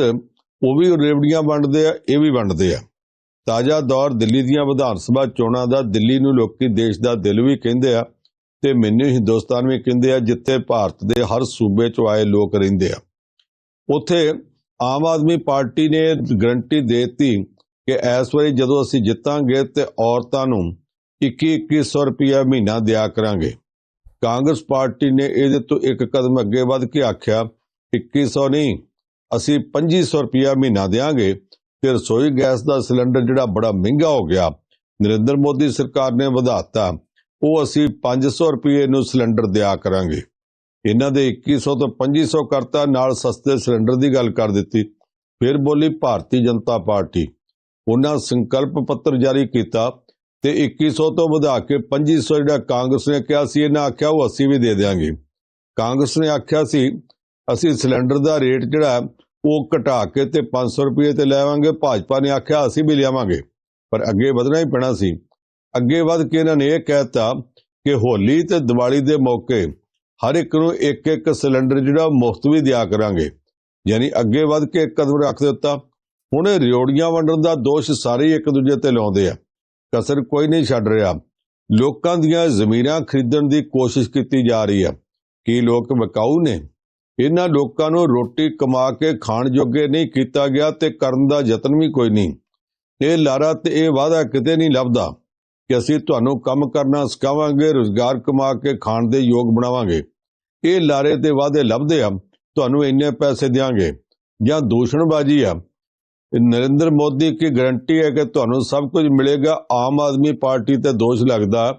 ਉਹ ਵੀ ਰੇਵੜੀਆਂ ਵੰਡਦੇ ਆ, ਇਹ ਵੀ ਵੰਡਦੇ ਆ। ਤਾਜ਼ਾ ਦੌਰ ਦਿੱਲੀ ਦੀਆਂ ਵਿਧਾਨ ਸਭਾ ਚੋਣਾਂ ਦਾ ਦਿੱਲੀ ਨੂੰ ਲੋਕੀ ਦੇਸ਼ ਦਾ ਦਿਲ ਵੀ ਕਹਿੰਦੇ ਆ ਤੇ ਮੈਨੂੰ ਹਿੰਦੁਸਤਾਨ ਵੀ ਕਹਿੰਦੇ ਆ, ਜਿੱਥੇ ਭਾਰਤ ਦੇ ਹਰ ਸੂਬੇ ਚੋਂ ਆਏ ਲੋਕ ਰਹਿੰਦੇ ਆ। ਉੱਥੇ ਆਮ ਆਦਮੀ ਪਾਰਟੀ ਨੇ ਗਰੰਟੀ ਦਿੱਤੀ ਕਿ ਇਸ ਵਾਰੀ ਜਦੋਂ ਅਸੀਂ ਜਿੱਤਾਂਗੇ ਤੇ ਔਰਤਾਂ ਨੂੰ 21-2100 ਰੁਪਇਆ ਮਹੀਨਾ ਦਿਆ ਕਰਾਂਗੇ। ਕਾਂਗਰਸ ਪਾਰਟੀ ਨੇ ਇਹਦੇ ਤੋਂ ਇੱਕ ਕਦਮ ਅੱਗੇ ਵੱਧ ਕੇ ਆਖਿਆ 2100 ਨਹੀਂ ਅਸੀਂ 2500 ਰੁਪਇਆ ਮਹੀਨਾ ਦੇਾਂਗੇ ਤੇ ਰਸੋਈ ਗੈਸ ਦਾ ਸਿਲੰਡਰ ਜਿਹੜਾ ਬੜਾ ਮਹਿੰਗਾ ਹੋ ਗਿਆ, ਨਰਿੰਦਰ ਮੋਦੀ ਸਰਕਾਰ ਨੇ ਵਧਾਤਾ, ਉਹ ਅਸੀਂ 500 ਰੁਪਏ ਨੂੰ ਸਿਲੰਡਰ ਦਿਆ ਕਰਾਂਗੇ। ਇਹਨਾਂ ਦੇ 2100 ਤੋਂ 2500 ਕਰਤਾ ਨਾਲ ਸਸਤੇ ਸਿਲੰਡਰ ਦੀ ਗੱਲ ਕਰ ਦਿੱਤੀ, ਫਿਰ ਬੋਲੀ ਭਾਰਤੀ ਜਨਤਾ ਪਾਰਟੀ। ਉਹਨਾਂ ਸੰਕਲਪ ਪੱਤਰ ਜਾਰੀ ਕੀਤਾ ਤੇ 2100 ਤੋਂ ਵਧਾ ਕੇ 2500 ਜਿਹੜਾ ਕਾਂਗਰਸ ਨੇ ਕਿਹਾ ਸੀ, ਇਹਨਾਂ ਆਖਿਆ ਉਹ ਅਸੀਂ ਵੀ ਦੇ ਦੇਵਾਂਗੇ ਕਾਂਗਰਸ ਨੇ ਆਖਿਆ ਸੀ ਅਸੀਂ ਸਿਲੰਡਰ ਦਾ ਰੇਟ ਜਿਹੜਾ, ਉਹ ਘਟਾ ਕੇ ਤੇ 500 ਰੁਪਏ ਤੇ ਲੈਵਾਂਗੇ ਭਾਜਪਾ ਨੇ ਆਖਿਆ, ਅਸੀਂ ਵੀ ਲਿਆਵਾਂਗੇ। ਪਰ ਅੱਗੇ ਵਧਣਾ ਹੀ ਪੈਣਾ ਸੀ। ਅੱਗੇ ਵਧ ਕੇ ਇਹਨਾਂ ਨੇ ਇਹ ਕਹਿਤਾ ਕਿ ਹੋਲੀ ਤੇ ਦੀਵਾਲੀ ਦੇ ਮੌਕੇ ਹਰ ਇੱਕ ਨੂੰ ਇੱਕ ਇੱਕ ਸਿਲੰਡਰ ਜਿਹੜਾ ਮੁਫਤ ਵੀ ਦਿਆ ਕਰਾਂਗੇ। ਯਾਨੀ ਅੱਗੇ ਵਧ ਕੇ ਇੱਕ ਕਦਮ ਰੱਖ ਦਿੱਤਾ। ਹੁਣ ਇਹ ਰਿਓੜੀਆਂ ਵੰਡਣ ਦਾ ਦੋਸ਼ ਸਾਰੇ ਇੱਕ ਦੂਜੇ ਤੇ ਲਾਉਂਦੇ ਆ। ਕਸਰ ਕੋਈ ਨਹੀਂ ਛੱਡ ਰਿਹਾ। ਲੋਕਾਂ ਦੀਆਂ ਜ਼ਮੀਨਾਂ ਖਰੀਦਣ ਦੀ ਕੋਸ਼ਿਸ਼ ਕੀਤੀ ਜਾ ਰਹੀ ਆ। ਕੀ ਲੋਕ ਵਿਕਾਊ ਨੇ? ਇਹਨਾਂ ਲੋਕਾਂ ਨੂੰ ਰੋਟੀ ਕਮਾ ਕੇ ਖਾਣ ਜੋਗੇ ਨਹੀਂ ਕੀਤਾ ਗਿਆ ਤੇ ਕਰਨ ਦਾ ਯਤਨ ਵੀ ਕੋਈ ਨਹੀਂ। ਇਹ ਲਾਰਾ ਤੇ ਇਹ ਵਾਅਦਾ ਕਿਤੇ ਨਹੀਂ ਲੱਭਦਾ ਕਿ ਅਸੀਂ ਤੁਹਾਨੂੰ ਕੰਮ ਕਰਨਾ ਸਿਖਾਵਾਂਗੇ, ਰੋਜ਼ਗਾਰ ਕਮਾ ਕੇ ਖਾਣ ਦੇ ਯੋਗ ਬਣਾਵਾਂਗੇ। ਇਹ ਲਾਰੇ ਤੇ ਵਾਅਦੇ ਲੱਭਦੇ ਆ, ਤੁਹਾਨੂੰ ਇੰਨੇ ਪੈਸੇ ਦਿਆਂਗੇ। ਜਾਂ ਦੂਸ਼ਣਬਾਜ਼ੀ ਆ। ਨਰਿੰਦਰ ਮੋਦੀ ਕੀ ਗਾਰੰਟੀ ਹੈ ਕਿ ਤੁਹਾਨੂੰ ਸਭ ਕੁਝ ਮਿਲੇਗਾ? ਆਮ ਆਦਮੀ ਪਾਰਟੀ ਤੇ ਦੋਸ਼ ਲੱਗਦਾ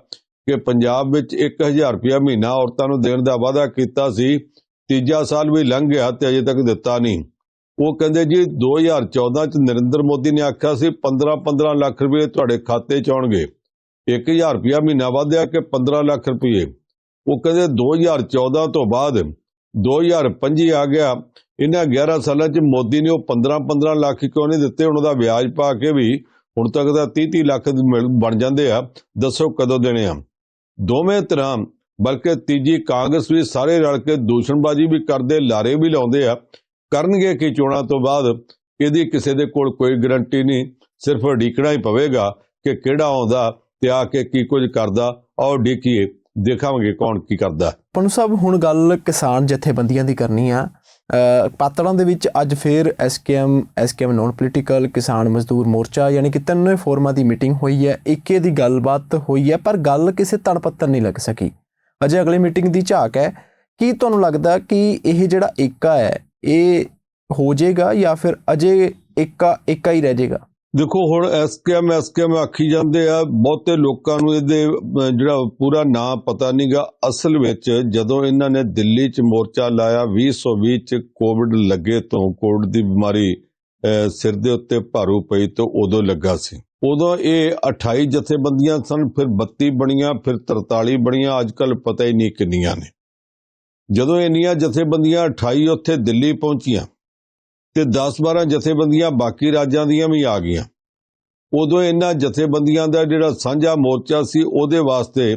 ਕਿ ਪੰਜਾਬ ਵਿੱਚ 1000 ਰੁਪਇਆ ਮਹੀਨਾ ਔਰਤਾਂ ਨੂੰ ਦੇਣ ਦਾ ਵਾਅਦਾ ਕੀਤਾ ਸੀ। ਤੀਜਾ ਸਾਲ ਵੀ ਲੰਘ ਗਿਆ ਤੇ ਅਜੇ ਤੱਕ ਦਿੱਤਾ ਨਹੀਂ। ਉਹ ਕਹਿੰਦੇ ਜੀ 2014 ਚ ਨਰਿੰਦਰ ਮੋਦੀ ਨੇ ਆਖਿਆ ਸੀ 15-15 ਲੱਖ ਰੁਪਏ ਤੁਹਾਡੇ ਖਾਤੇ ਚ ਆਉਣਗੇ। 1000 ਰੁਪਇਆ ਮਹੀਨਾ ਵਧਿਆ ਕਿ 15 ਲੱਖ ਰੁਪਏ? ਉਹ ਕਹਿੰਦੇ 2014 ਤੋਂ ਬਾਅਦ 2025 ਆ ਗਿਆ। ਇਹਨਾਂ 11 ਸਾਲਾਂ 'ਚ ਮੋਦੀ ਨੇ ਉਹ 15-15 ਲੱਖ ਕਿਉਂ ਨਹੀਂ ਦਿੱਤੇ? ਉਹਨਾਂ ਦਾ ਵਿਆਜ ਪਾ ਕੇ ਵੀ ਹੁਣ ਤੱਕ ਦਾ 30-30 ਲੱਖ ਮਿਲ- ਬਣ ਜਾਂਦੇ ਆ। ਦੱਸੋ ਕਦੋਂ ਦੇਣੇ ਆ? ਦੋਵੇਂ ਤਰ੍ਹਾਂ ਬਲਕਿ ਤੀਜੀ ਕਾਂਗਰਸ ਵੀ ਸਾਰੇ ਰਲ ਕੇ ਦੂਸ਼ਣਬਾਜ਼ੀ ਵੀ ਕਰਦੇ ਲਾਰੇ ਵੀ ਲਾਉਂਦੇ ਆ। ਕਰਨਗੇ ਕਿ ਚੋਣਾਂ ਤੋਂ ਬਾਅਦ? ਇਹਦੀ ਕਿਸੇ ਦੇ ਕੋਲ ਕੋਈ ਗਰੰਟੀ ਨਹੀਂ। ਸਿਰਫ ਢੀਕਣਾ ਹੀ ਪਵੇਗਾ ਕਿ ਕਿਹੜਾ ਆਉਂਦਾ ਤੇ ਆ ਕੇ ਕੀ ਕੁਝ ਕਰਦਾ। ਆਓ ਢੀਕੀਏ ਦੇਖਾਂਗੇ ਕੌਣ ਕੀ ਕਰਦਾ। ਪਨੂ ਸਾਹਿਬ ਹੁਣ ਗੱਲ ਕਿਸਾਨ ਜਥੇਬੰਦੀਆਂ ਦੀ ਕਰਨੀ ਆ। ਅ, ਪਾਤੜਾਂ ਦੇ ਵਿੱਚ ਅੱਜ ਫੇਰ ਐਸਕੇਐਮ ਐਸਕੇਐਮ ਨੋਨ ਪੋਲੀਟੀਕਲ ਕਿਸਾਨ ਮਜ਼ਦੂਰ ਮੋਰਚਾ ਯਾਨੀ ਕਿ ਤਿੰਨੇ ਫੋਰਮਾਂ ਦੀ ਮੀਟਿੰਗ ਹੋਈ ਹੈ। ਇੱਕੇ ਦੀ ਗੱਲਬਾਤ ਹੋਈ ਹੈ ਪਰ ਗੱਲ ਕਿਸੇ ਤਣ ਪੱਤਰ ਨਹੀਂ ਲੱਗ ਸਕੀ। ਅਜੇ ਅਗਲੀ ਮੀਟਿੰਗ ਦੀ ਝਾਕ ਹੈ। ਕੀ ਤੁਹਾਨੂੰ ਲੱਗਦਾ ਕਿ ਇਹ ਜਿਹੜਾ ਏਕਾ ਹੈ, ਇਹ ਹੋ ਜਾਏਗਾ ਜਾਂ ਫਿਰ ਅਜੇ ਏਕਾ ਏਕਾ ਹੀ ਰਹਿ ਜਾਏਗਾ? ਦੇਖੋ, ਹੁਣ ਐਸਕੇਐਮ ਐਸਕੇਐਮ ਆਖੀ ਜਾਂਦੇ ਆ, ਬਹੁਤੇ ਲੋਕਾਂ ਨੂੰ ਇਹਦੇ ਜਿਹੜਾ ਪੂਰਾ ਨਾਂ ਪਤਾ ਨਹੀਂਗਾ। ਅਸਲ ਵਿੱਚ ਜਦੋਂ ਇਹਨਾਂ ਨੇ ਦਿੱਲੀ 'ਚ ਮੋਰਚਾ ਲਾਇਆ 2020 'ਚ ਕੋਵਿਡ ਲੱਗੇ ਤੋਂ, ਕੋਵਿਡ ਦੀ ਬਿਮਾਰੀ ਸਿਰ ਦੇ ਉੱਤੇ ਭਾਰੂ ਪਈ ਤੋਂ ਉਦੋਂ ਲੱਗਾ ਸੀ। ਉਦੋਂ ਇਹ 28 ਜਥੇਬੰਦੀਆਂ ਸਨ, ਫਿਰ 32 ਬਣੀਆਂ, ਫਿਰ 43 ਬਣੀਆਂ ਅੱਜ ਕੱਲ ਪਤਾ ਹੀ ਨਹੀਂ ਕਿੰਨੀਆਂ ਨੇ। ਜਦੋਂ ਇੰਨੀਆਂ ਜਥੇਬੰਦੀਆਂ 28 ਉੱਥੇ ਦਿੱਲੀ ਪਹੁੰਚੀਆਂ ਤੇ 10-12 ਜਥੇਬੰਦੀਆਂ ਬਾਕੀ ਰਾਜਾਂ ਦੀਆਂ ਵੀ ਆ ਗਈਆਂ, ਉਦੋਂ ਇਹਨਾਂ ਜਥੇਬੰਦੀਆਂ ਦਾ ਜਿਹੜਾ ਸਾਂਝਾ ਮੋਰਚਾ ਸੀ, ਉਹਦੇ ਵਾਸਤੇ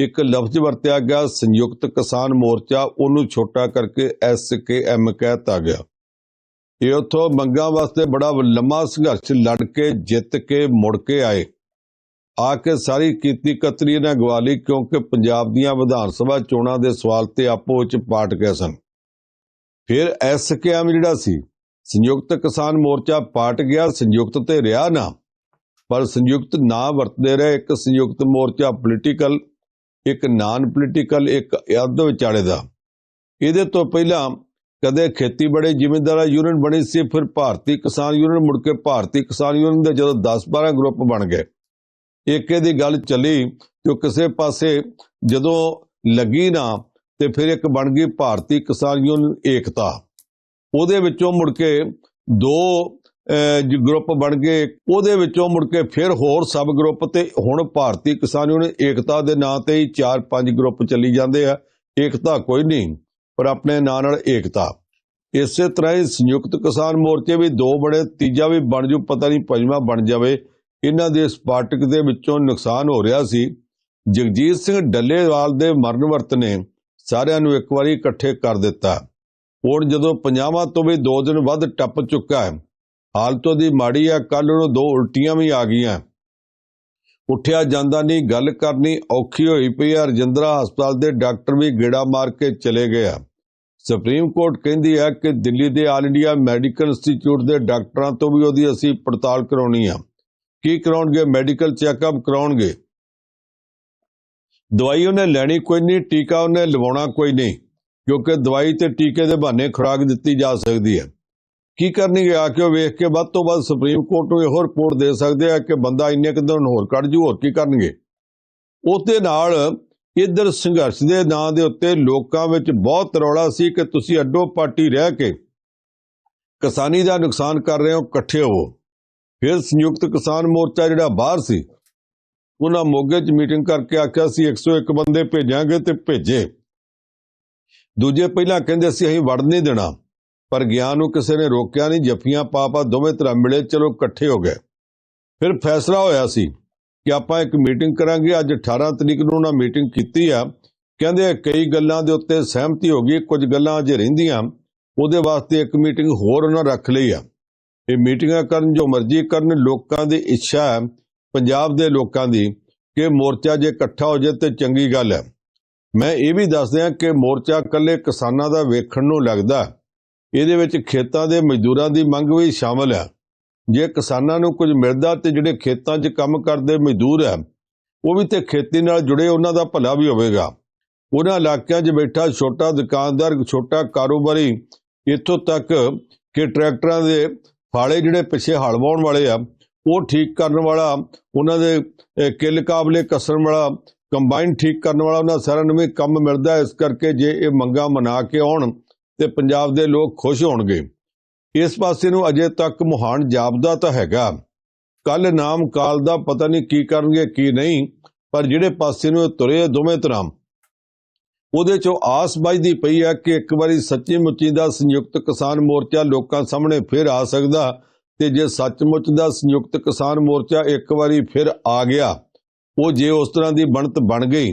ਇੱਕ ਲਫ਼ਜ਼ ਵਰਤਿਆ ਗਿਆ, ਸੰਯੁਕਤ ਕਿਸਾਨ ਮੋਰਚਾ, ਉਹਨੂੰ ਛੋਟਾ ਕਰਕੇ ਐਸਕੇਐਮ ਕਹਿਤਾ ਗਿਆ। ਇਹ ਉੱਥੋਂ ਮੰਗਾਂ ਵਾਸਤੇ ਬੜਾ ਲੰਮਾ ਸੰਘਰਸ਼ ਲੜ ਕੇ, ਜਿੱਤ ਕੇ, ਮੁੜ ਕੇ ਆਏ। ਆ ਕੇ ਸਾਰੀ ਕੀਤੀ ਕਤਰੀ ਨੇ ਗਵਾ ਲਈ ਕਿਉਂਕਿ ਪੰਜਾਬ ਦੀਆਂ ਵਿਧਾਨ ਸਭਾ ਚੋਣਾਂ ਦੇ ਸਵਾਲ ਤੇ ਆਪੋ ਵਿੱਚ ਪਾਟ ਗਏ ਸਨ। ਫਿਰ ਐਸਕੇਐਮ ਜਿਹੜਾ ਸੀ, ਸੰਯੁਕਤ ਕਿਸਾਨ ਮੋਰਚਾ ਪਾਟ ਗਿਆ, ਸੰਯੁਕਤ ਤੇ ਰਿਹਾ ਨਾ। ਪਰ ਸੰਯੁਕਤ ਨਾ ਵਰਤਦੇ ਰਹੇ, ਇੱਕ ਸੰਯੁਕਤ ਮੋਰਚਾ ਪੋਲੀਟੀਕਲ ਇੱਕ ਨਾਨ ਪੋਲੀਟੀਕਲ ਇੱਕ ਅੱਧ ਵਿਚਾਲੇ ਦਾ। ਇਹਦੇ ਤੋਂ ਪਹਿਲਾਂ ਕਦੇ ਖੇਤੀਬਾੜੀ ਜ਼ਿਮੀਂਦਾਰਾ ਯੂਨੀਅਨ ਬਣੀ ਸੀ, ਫਿਰ ਭਾਰਤੀ ਕਿਸਾਨ ਯੂਨੀਅਨ ਮੁੜ ਕੇ ਭਾਰਤੀ ਕਿਸਾਨ ਯੂਨੀਅਨ ਦੇ ਜਦੋਂ 10-12 ਗਰੁੱਪ ਬਣ ਗਏ। ਏਕੇ ਦੀ ਗੱਲ ਚੱਲੀ ਤੇ ਕਿਸੇ ਪਾਸੇ ਜਦੋਂ ਲੱਗੀ ਨਾ ਤੇ ਫਿਰ ਇੱਕ ਬਣ ਗਈ ਭਾਰਤੀ ਕਿਸਾਨ ਯੂਨੀਅਨ ਏਕਤਾ। ਉਹਦੇ ਵਿੱਚੋਂ ਮੁੜ ਕੇ ਦੋ ਗਰੁੱਪ ਬਣ ਗਏ। ਉਹਦੇ ਵਿੱਚੋਂ ਮੁੜ ਕੇ ਫਿਰ ਹੋਰ ਸਬ ਗਰੁੱਪ ਤੇ ਹੁਣ ਭਾਰਤੀ ਕਿਸਾਨ ਯੂਨੀਅਨ ਏਕਤਾ ਦੇ ਨਾਂ ਤੇ ਹੀ 4-5 ਗਰੁੱਪ ਚੱਲੀ ਜਾਂਦੇ ਆ। ਏਕਤਾ ਕੋਈ ਨਹੀਂ। ਪਰ ਆਪਣੇ ਨਾਂ ਨਾਲ ਏਕਤਾ। ਇਸੇ ਤਰ੍ਹਾਂ ਹੀ ਸੰਯੁਕਤ ਕਿਸਾਨ ਮੋਰਚੇ ਵੀ ਦੋ ਬੜੇ ਤੀਜਾ ਵੀ ਬਣ ਜੂ, ਪਤਾ ਨਹੀਂ ਪੰਜਵਾਂ ਬਣ ਜਾਵੇ। ਇਹਨਾਂ ਦੇ ਸਪਾਟਕ ਦੇ ਵਿੱਚੋਂ ਨੁਕਸਾਨ ਹੋ ਰਿਹਾ ਸੀ। ਜਗਜੀਤ ਸਿੰਘ ਡੱਲੇਵਾਲ ਦੇ ਮਰਨ ਵਰਤ ਨੇ ਸਾਰਿਆਂ ਨੂੰ ਇੱਕ ਵਾਰੀ ਇਕੱਠੇ ਕਰ ਦਿੱਤਾ। ਹੁਣ ਜਦੋਂ ਪੰਜਾਬਾਂ ਤੋਂ ਵੀ ਦੋ ਦਿਨ ਵੱਧ ਟੱਪ ਚੁੱਕਾ ਹੈ, ਹਾਲਤ ਉਹਦੀ ਮਾੜੀ ਆ ਕੱਲ ਨੂੰ ਦੋ ਉਲਟੀਆਂ ਵੀ ਆ ਗਈਆਂ। ਉੱਠਿਆ ਜਾਂਦਾ ਨਹੀਂ, ਗੱਲ ਕਰਨੀ ਔਖੀ ਹੋਈ ਪਈ ਆ ਰਜਿੰਦਰਾ ਹਸਪਤਾਲ ਦੇ ਡਾਕਟਰ ਵੀ ਗੇੜਾ ਮਾਰ ਕੇ ਚਲੇ ਗਏ ਆ। ਸੁਪਰੀਮ ਕੋਰਟ ਕਹਿੰਦੀ ਹੈ ਕਿ ਦਿੱਲੀ ਦੇ ਆਲ ਇੰਡੀਆ ਮੈਡੀਕਲ ਇੰਸਟੀਚਿਊਟ ਦੇ ਡਾਕਟਰਾਂ ਤੋਂ ਵੀ ਉਹਦੀ ਅਸੀਂ ਪੜਤਾਲ ਕਰਾਉਣੀ ਆ। ਕੀ ਕਰਾਉਣਗੇ? ਮੈਡੀਕਲ ਚੈੱਕਅਪ ਕਰਾਉਣਗੇ? ਦਵਾਈ ਉਹਨੇ ਲੈਣੀ ਕੋਈ ਨਹੀਂ, ਟੀਕਾ ਉਹਨੇ ਲਵਾਉਣਾ ਕੋਈ ਨਹੀਂ, ਕਿਉਂਕਿ ਦਵਾਈ ਤੇ ਟੀਕੇ ਦੇ ਬਹਾਨੇ ਖੁਰਾਕ ਦਿੱਤੀ ਜਾ ਸਕਦੀ ਹੈ। ਕੀ ਕਰਨਗੇ? ਆ ਕੇ ਉਹ ਵੇਖ ਕੇ ਵੱਧ ਤੋਂ ਵੱਧ ਸੁਪਰੀਮ ਕੋਰਟ ਨੂੰ ਇਹੋ ਰਿਪੋਰਟ ਦੇ ਸਕਦੇ ਆ ਕਿ ਬੰਦਾ ਇੰਨੇ ਕੁ ਦਿਨ ਹੋਰ ਕੱਢ ਜੂ, ਹੋਰ ਕੀ ਕਰਨਗੇ? ਉਹਦੇ ਨਾਲ ਇਧਰ ਸੰਘਰਸ਼ ਦੇ ਨਾਂ ਦੇ ਉੱਤੇ ਲੋਕਾਂ ਵਿੱਚ ਬਹੁਤ ਰੌਲਾ ਸੀ ਕਿ ਤੁਸੀਂ ਅੱਡੋ ਪਾਰਟੀ ਰਹਿ ਕੇ ਕਿਸਾਨੀ ਦਾ ਨੁਕਸਾਨ ਕਰ ਰਹੇ ਹੋ, ਇਕੱਠੇ ਹੋਵੋ ਫਿਰ ਸੰਯੁਕਤ ਕਿਸਾਨ ਮੋਰਚਾ ਜਿਹੜਾ ਬਾਹਰ ਸੀ, ਉਹਨਾਂ ਮੋਗੇ 'ਚ ਮੀਟਿੰਗ ਕਰਕੇ ਆਖਿਆ ਸੀ 101 ਬੰਦੇ ਭੇਜਾਂਗੇ ਤੇ ਭੇਜੇ। ਦੂਜੇ ਪਹਿਲਾਂ ਕਹਿੰਦੇ ਸੀ, ਅਸੀਂ ਵੜ ਨਹੀਂ ਦੇਣਾ। ਪਰ ਗਿਆਨ ਨੂੰ ਕਿਸੇ ਨੇ ਰੋਕਿਆ ਨਹੀਂ ਜੱਫੀਆਂ ਪਾਪਾ ਦੋਵੇਂ ਤਰ੍ਹਾਂ ਮਿਲੇ, ਚਲੋ ਇਕੱਠੇ ਹੋ ਗਏ। ਫਿਰ ਫੈਸਲਾ ਹੋਇਆ ਸੀ ਕਿ ਆਪਾਂ ਇੱਕ ਮੀਟਿੰਗ ਕਰਾਂਗੇ। ਅੱਜ 18 ਤਰੀਕ ਨੂੰ ਉਹਨਾਂ ਮੀਟਿੰਗ ਕੀਤੀ ਆ। ਕਹਿੰਦੇ ਕਈ ਗੱਲਾਂ ਦੇ ਉੱਤੇ ਸਹਿਮਤੀ ਹੋ ਗਈ, ਕੁਝ ਗੱਲਾਂ ਅਜੇ ਰਹਿੰਦੀਆਂ। ਉਹਦੇ ਵਾਸਤੇ ਇੱਕ ਮੀਟਿੰਗ ਹੋਰ ਉਹਨਾਂ ਰੱਖ ਲਈ ਆ। ਇਹ ਮੀਟਿੰਗਾਂ ਕਰਨ ਜੋ ਮਰਜ਼ੀ ਕਰਨ, ਲੋਕਾਂ ਦੀ ਇੱਛਾ ਹੈ, ਪੰਜਾਬ ਦੇ ਲੋਕਾਂ ਦੀ, ਕਿ ਮੋਰਚਾ ਜੇ ਇਕੱਠਾ ਹੋ ਜਾਏ ਤੇ ਚੰਗੀ ਗੱਲ ਹੈ। ਮੈਂ ਇਹ ਵੀ ਦੱਸਦਿਆਂ ਕਿ ਮੋਰਚਾ ਇਕੱਲੇ ਕਿਸਾਨਾਂ ਦਾ ਵੇਖਣ ਨੂੰ ਲੱਗਦਾ। ਇਹਦੇ ਵਿੱਚ ਖੇਤਾਂ ਦੇ ਮਜ਼ਦੂਰਾਂ ਦੀ ਮੰਗ ਵੀ ਸ਼ਾਮਲ ਹੈ ਜੇ ਕਿਸਾਨਾਂ ਨੂੰ ਕੁਝ ਮਿਲਦਾ ਤੇ ਜਿਹੜੇ ਖੇਤਾਂ 'ਚ ਕੰਮ ਕਰਦੇ ਮਜ਼ਦੂਰ ਹੈ ਉਹ ਵੀ ਤੇ ਖੇਤੀ ਨਾਲ ਜੁੜੇ ਉਹਨਾਂ ਦਾ ਭਲਾ ਵੀ ਹੋਵੇਗਾ। ਉਹਨਾਂ ਇਲਾਕਿਆਂ 'ਚ ਬੈਠਾ ਛੋਟਾ ਦੁਕਾਨਦਾਰ, ਛੋਟਾ ਕਾਰੋਬਾਰੀ, ਇੱਥੋਂ ਤੱਕ ਕਿ ਟਰੈਕਟਰਾਂ ਦੇ ਫਾਲੇ ਜਿਹੜੇ ਪਿੱਛੇ ਹਲ ਵਾਉਣ ਵਾਲੇ ਆ, ਉਹ ਠੀਕ ਕਰਨ ਵਾਲਾ, ਉਹਨਾਂ ਦੇ ਕਿੱਲ ਕਾਬਲੇ ਕਸਣ ਵਾਲਾ, ਕੰਬਾਈਨ ਠੀਕ ਕਰਨ ਵਾਲਾ ਉਹਨਾਂ ਸਾਰਿਆਂ ਨੂੰ ਵੀ ਕੰਮ ਮਿਲਦਾ। ਇਸ ਕਰਕੇ ਜੇ ਇਹ ਮੰਗਾਂ ਮਨਾ ਕੇ ਆਉਣ ਤੇ ਪੰਜਾਬ ਦੇ ਲੋਕ ਖੁਸ਼ ਹੋਣਗੇ। ਇਸ ਪਾਸੇ ਨੂੰ ਅਜੇ ਤੱਕ ਮੁਹਾਨ ਜਾਪਦਾ ਤਾਂ ਹੈਗਾ। ਕੱਲ ਨਾਮ ਕਾਲ ਦਾ ਪਤਾ ਨਹੀਂ ਕੀ ਕਰਨਗੇ, ਕੀ ਨਹੀਂ, ਪਰ ਜਿਹੜੇ ਪਾਸੇ ਨੂੰ ਇਹ ਤੁਰੇ ਆ ਦੋਵੇਂ ਤਰ੍ਹਾਂ। ਉਹਦੇ ਚੋਂ ਆਸ ਵੱਜਦੀ ਪਈ ਹੈ ਕਿ ਇੱਕ ਵਾਰੀ ਸੱਚੀ ਮੁੱਚੀ ਦਾ ਸੰਯੁਕਤ ਕਿਸਾਨ ਮੋਰਚਾ ਲੋਕਾਂ ਸਾਹਮਣੇ ਫਿਰ ਆ ਸਕਦਾ ਤੇ ਜੇ ਸੱਚਮੁੱਚ ਦਾ ਸੰਯੁਕਤ ਕਿਸਾਨ ਮੋਰਚਾ ਇੱਕ ਵਾਰੀ ਫਿਰ ਆ ਗਿਆ, ਉਹ ਜੇ ਉਸ ਤਰ੍ਹਾਂ ਦੀ ਬਣਤ ਬਣ ਗਈ,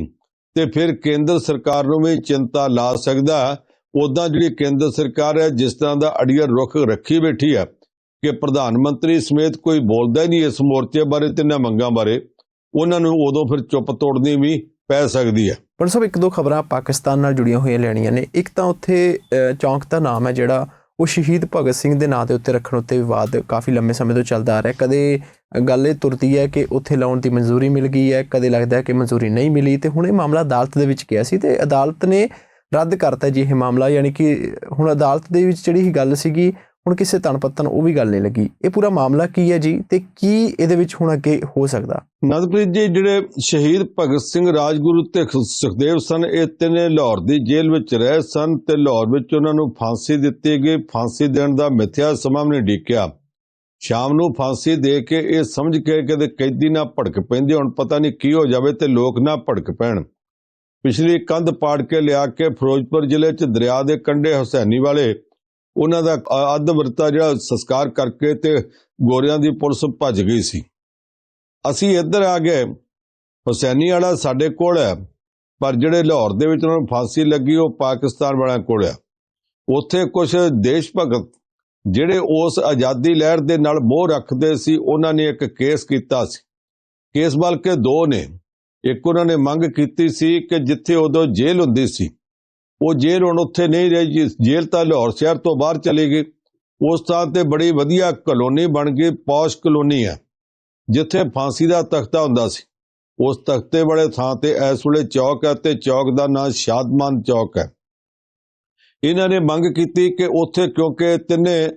ਤੇ ਫਿਰ ਕੇਂਦਰ ਸਰਕਾਰ ਨੂੰ ਵੀ ਚਿੰਤਾ ਲਾ ਸਕਦਾ ਉਦਾਂ ਜਿਹੜੀ ਕੇਂਦਰ ਸਰਕਾਰ ਹੈ, ਜਿਸ ਤਰ੍ਹਾਂ ਦਾ ਅੜੀਅਰ ਰੁਖ ਰੱਖੀ ਬੈਠੀ ਹੈ, ਕਿ ਪ੍ਰਧਾਨ ਮੰਤਰੀ ਸਮੇਤ ਕੋਈ ਬੋਲਦਾ ਹੀ ਨਹੀਂ ਇਸ ਮੋਰਚੇ ਬਾਰੇ ਤੇ ਨਾ ਮੰਗਾਂ ਬਾਰੇ, ਉਹਨਾਂ ਨੂੰ ਉਦੋਂ ਫਿਰ ਚੁੱਪ ਤੋੜਨੀ ਵੀ ਪੈ ਸਕਦੀ ਹੈ। ਪਰ ਸਭ ਇੱਕ ਦੋ ਖਬਰਾਂ ਪਾਕਿਸਤਾਨ ਨਾਲ ਜੁੜੀਆਂ ਹੋਈਆਂ ਲੈਣੀਆਂ ਨੇ। ਇੱਕ ਤਾਂ ਉੱਥੇ ਚੌਂਕ ਦਾ ਨਾਮ ਹੈ ਜਿਹੜਾ, ਉਹ ਸ਼ਹੀਦ ਭਗਤ ਸਿੰਘ ਦੇ ਨਾਂ ਦੇ ਉੱਤੇ ਰੱਖਣ ਉੱਤੇ ਵਿਵਾਦ ਕਾਫੀ ਲੰਮੇ ਸਮੇਂ ਤੋਂ ਚੱਲਦਾ ਆ ਰਿਹਾ। ਕਦੇ ਗੱਲ ਇਹ ਤੁਰਦੀ ਹੈ ਕਿ ਉੱਥੇ ਲਾਉਣ ਦੀ ਮਨਜ਼ੂਰੀ ਮਿਲ ਗਈ ਹੈ, ਕਦੇ ਲੱਗਦਾ ਹੈ ਕਿ ਮਨਜ਼ੂਰੀ ਨਹੀਂ ਮਿਲੀ। ਤੇ ਹੁਣ ਇਹ ਮਾਮਲਾ ਅਦਾਲਤ ਦੇ ਵਿੱਚ ਗਿਆ ਸੀ ਤੇ ਅਦਾਲਤ ਨੇ ਰੱਦ ਕਰਤਾ ਜੀ ਇਹ ਮਾਮਲਾ, ਯਾਨੀ ਕਿ ਹੁਣ ਅਦਾਲਤ ਦੇ ਵਿੱਚ ਜਿਹੜੀ ਇਹ ਗੱਲ ਸੀਗੀ, ਹੁਣ ਕਿਸੇ ਤਣਪੱਤਨ ਉਹ ਵੀ ਗੱਲ ਨਹੀਂ ਲੱਗੀ। ਇਹ ਪੂਰਾ ਮਾਮਲਾ ਕੀ ਹੈ ਜੀ ਤੇ ਕੀ ਇਹਦੇ ਵਿੱਚ ਹੁਣ ਅੱਗੇ ਹੋ ਸਕਦਾ? ਨਦਪ੍ਰੀਤ ਜੀ, ਜਿਹੜੇ ਸ਼ਹੀਦ ਭਗਤ ਸਿੰਘ ਰਾਜਗੁਰੂ ਤੇ ਸੁਖਦੇਵ ਸਨ, ਇਹ ਤਿੰਨੇ ਲਾਹੌਰ ਦੀ ਜੇਲ੍ਹ ਵਿੱਚ ਰਹੇ ਸਨ ਤੇ ਲਾਹੌਰ ਵਿੱਚ ਉਹਨਾਂ ਨੂੰ ਫਾਂਸੀ ਦਿੱਤੀ ਗਈ। ਫਾਂਸੀ ਦੇਣ ਦਾ ਮਿੱਥਿਆ ਸਮਾਂ ਵੀ ਨਹੀਂ ਢੀਕਿਆ ਸ਼ਾਮ ਨੂੰ ਫਾਂਸੀ ਦੇ ਕੇ ਇਹ ਸਮਝ ਕੇ ਕਿ ਕੈਦੀ ਨਾ ਭੜਕ ਪੈਂਦੇ ਹੁਣ, ਪਤਾ ਨਹੀਂ ਕੀ ਹੋ ਜਾਵੇ ਤੇ ਲੋਕ ਨਾ ਭੜਕ ਪੈਣ। ਪਿਛਲੀ ਕੰਧ ਪਾੜ ਕੇ ਲਿਆ ਕੇ ਫਿਰੋਜ਼ਪੁਰ ਜ਼ਿਲ੍ਹੇ 'ਚ ਦਰਿਆ ਦੇ ਕੰਢੇ ਹੁਸੈਨੀ ਵਾਲੇ ਉਹਨਾਂ ਦਾ ਅ- ਅੱਧ ਵਰਤਾ ਜਿਹੜਾ ਸੰਸਕਾਰ ਕਰਕੇ ਤੇ ਗੋਰਿਆਂ ਦੀ ਪੁਲਿਸ ਭੱਜ ਗਈ ਸੀ। ਅਸੀਂ ਇੱਧਰ ਆ ਗਏ। ਹੁਸੈਨੀ ਵਾਲਾ ਸਾਡੇ ਕੋਲ ਹੈ, ਪਰ ਜਿਹੜੇ ਲਾਹੌਰ ਦੇ ਵਿੱਚ ਉਹਨਾਂ ਨੂੰ ਫਾਂਸੀ ਲੱਗੀ ਉਹ ਪਾਕਿਸਤਾਨ ਵਾਲਿਆਂ ਕੋਲ ਹੈ। ਉੱਥੇ ਕੁਝ ਦੇਸ਼ ਭਗਤ ਜਿਹੜੇ ਉਸ ਆਜ਼ਾਦੀ ਲਹਿਰ ਦੇ ਨਾਲ ਮੋਹ ਰੱਖਦੇ ਸੀ, ਉਹਨਾਂ ਨੇ ਇੱਕ ਕੇਸ ਕੀਤਾ ਸੀ। ਕੇਸ ਬਲਕਿ ਦੋ ਨੇ। ਇੱਕ ਉਹਨਾਂ ਨੇ ਮੰਗ ਕੀਤੀ ਸੀ ਕਿ ਜਿੱਥੇ ਉਦੋਂ ਜੇਲ੍ਹ ਹੁੰਦੀ ਸੀ, ਉਹ ਜੇਲ੍ਹ ਹੁਣ ਉੱਥੇ ਨਹੀਂ ਰਹੀ ਜੇਲ੍ਹ ਤਾਂ ਲਾਹੌਰ ਸ਼ਹਿਰ ਤੋਂ ਬਾਹਰ ਚਲੀ ਗਈ। ਉਸ ਥਾਂ ਤੇ ਬੜੀ ਵਧੀਆ ਕਲੋਨੀ ਬਣ ਗਈ, ਪੌਸ਼ ਕਲੋਨੀ ਹੈ, ਜਿੱਥੇ ਫਾਂਸੀ ਦਾ ਤਖਤਾ ਹੁੰਦਾ ਸੀ। ਉਸ ਤਖਤੇ ਵਾਲੇ ਥਾਂ ਤੇ ਇਸ ਵੇਲੇ ਚੌਕ ਹੈ ਤੇ ਚੌਕ ਦਾ ਨਾਂ ਸ਼ਾਦਮਾਨ ਚੌਕ ਹੈ। ਇਹਨਾਂ ਨੇ ਮੰਗ ਕੀਤੀ ਕਿ ਉੱਥੇ ਕਿਉਂਕਿ ਤਿੰਨੇ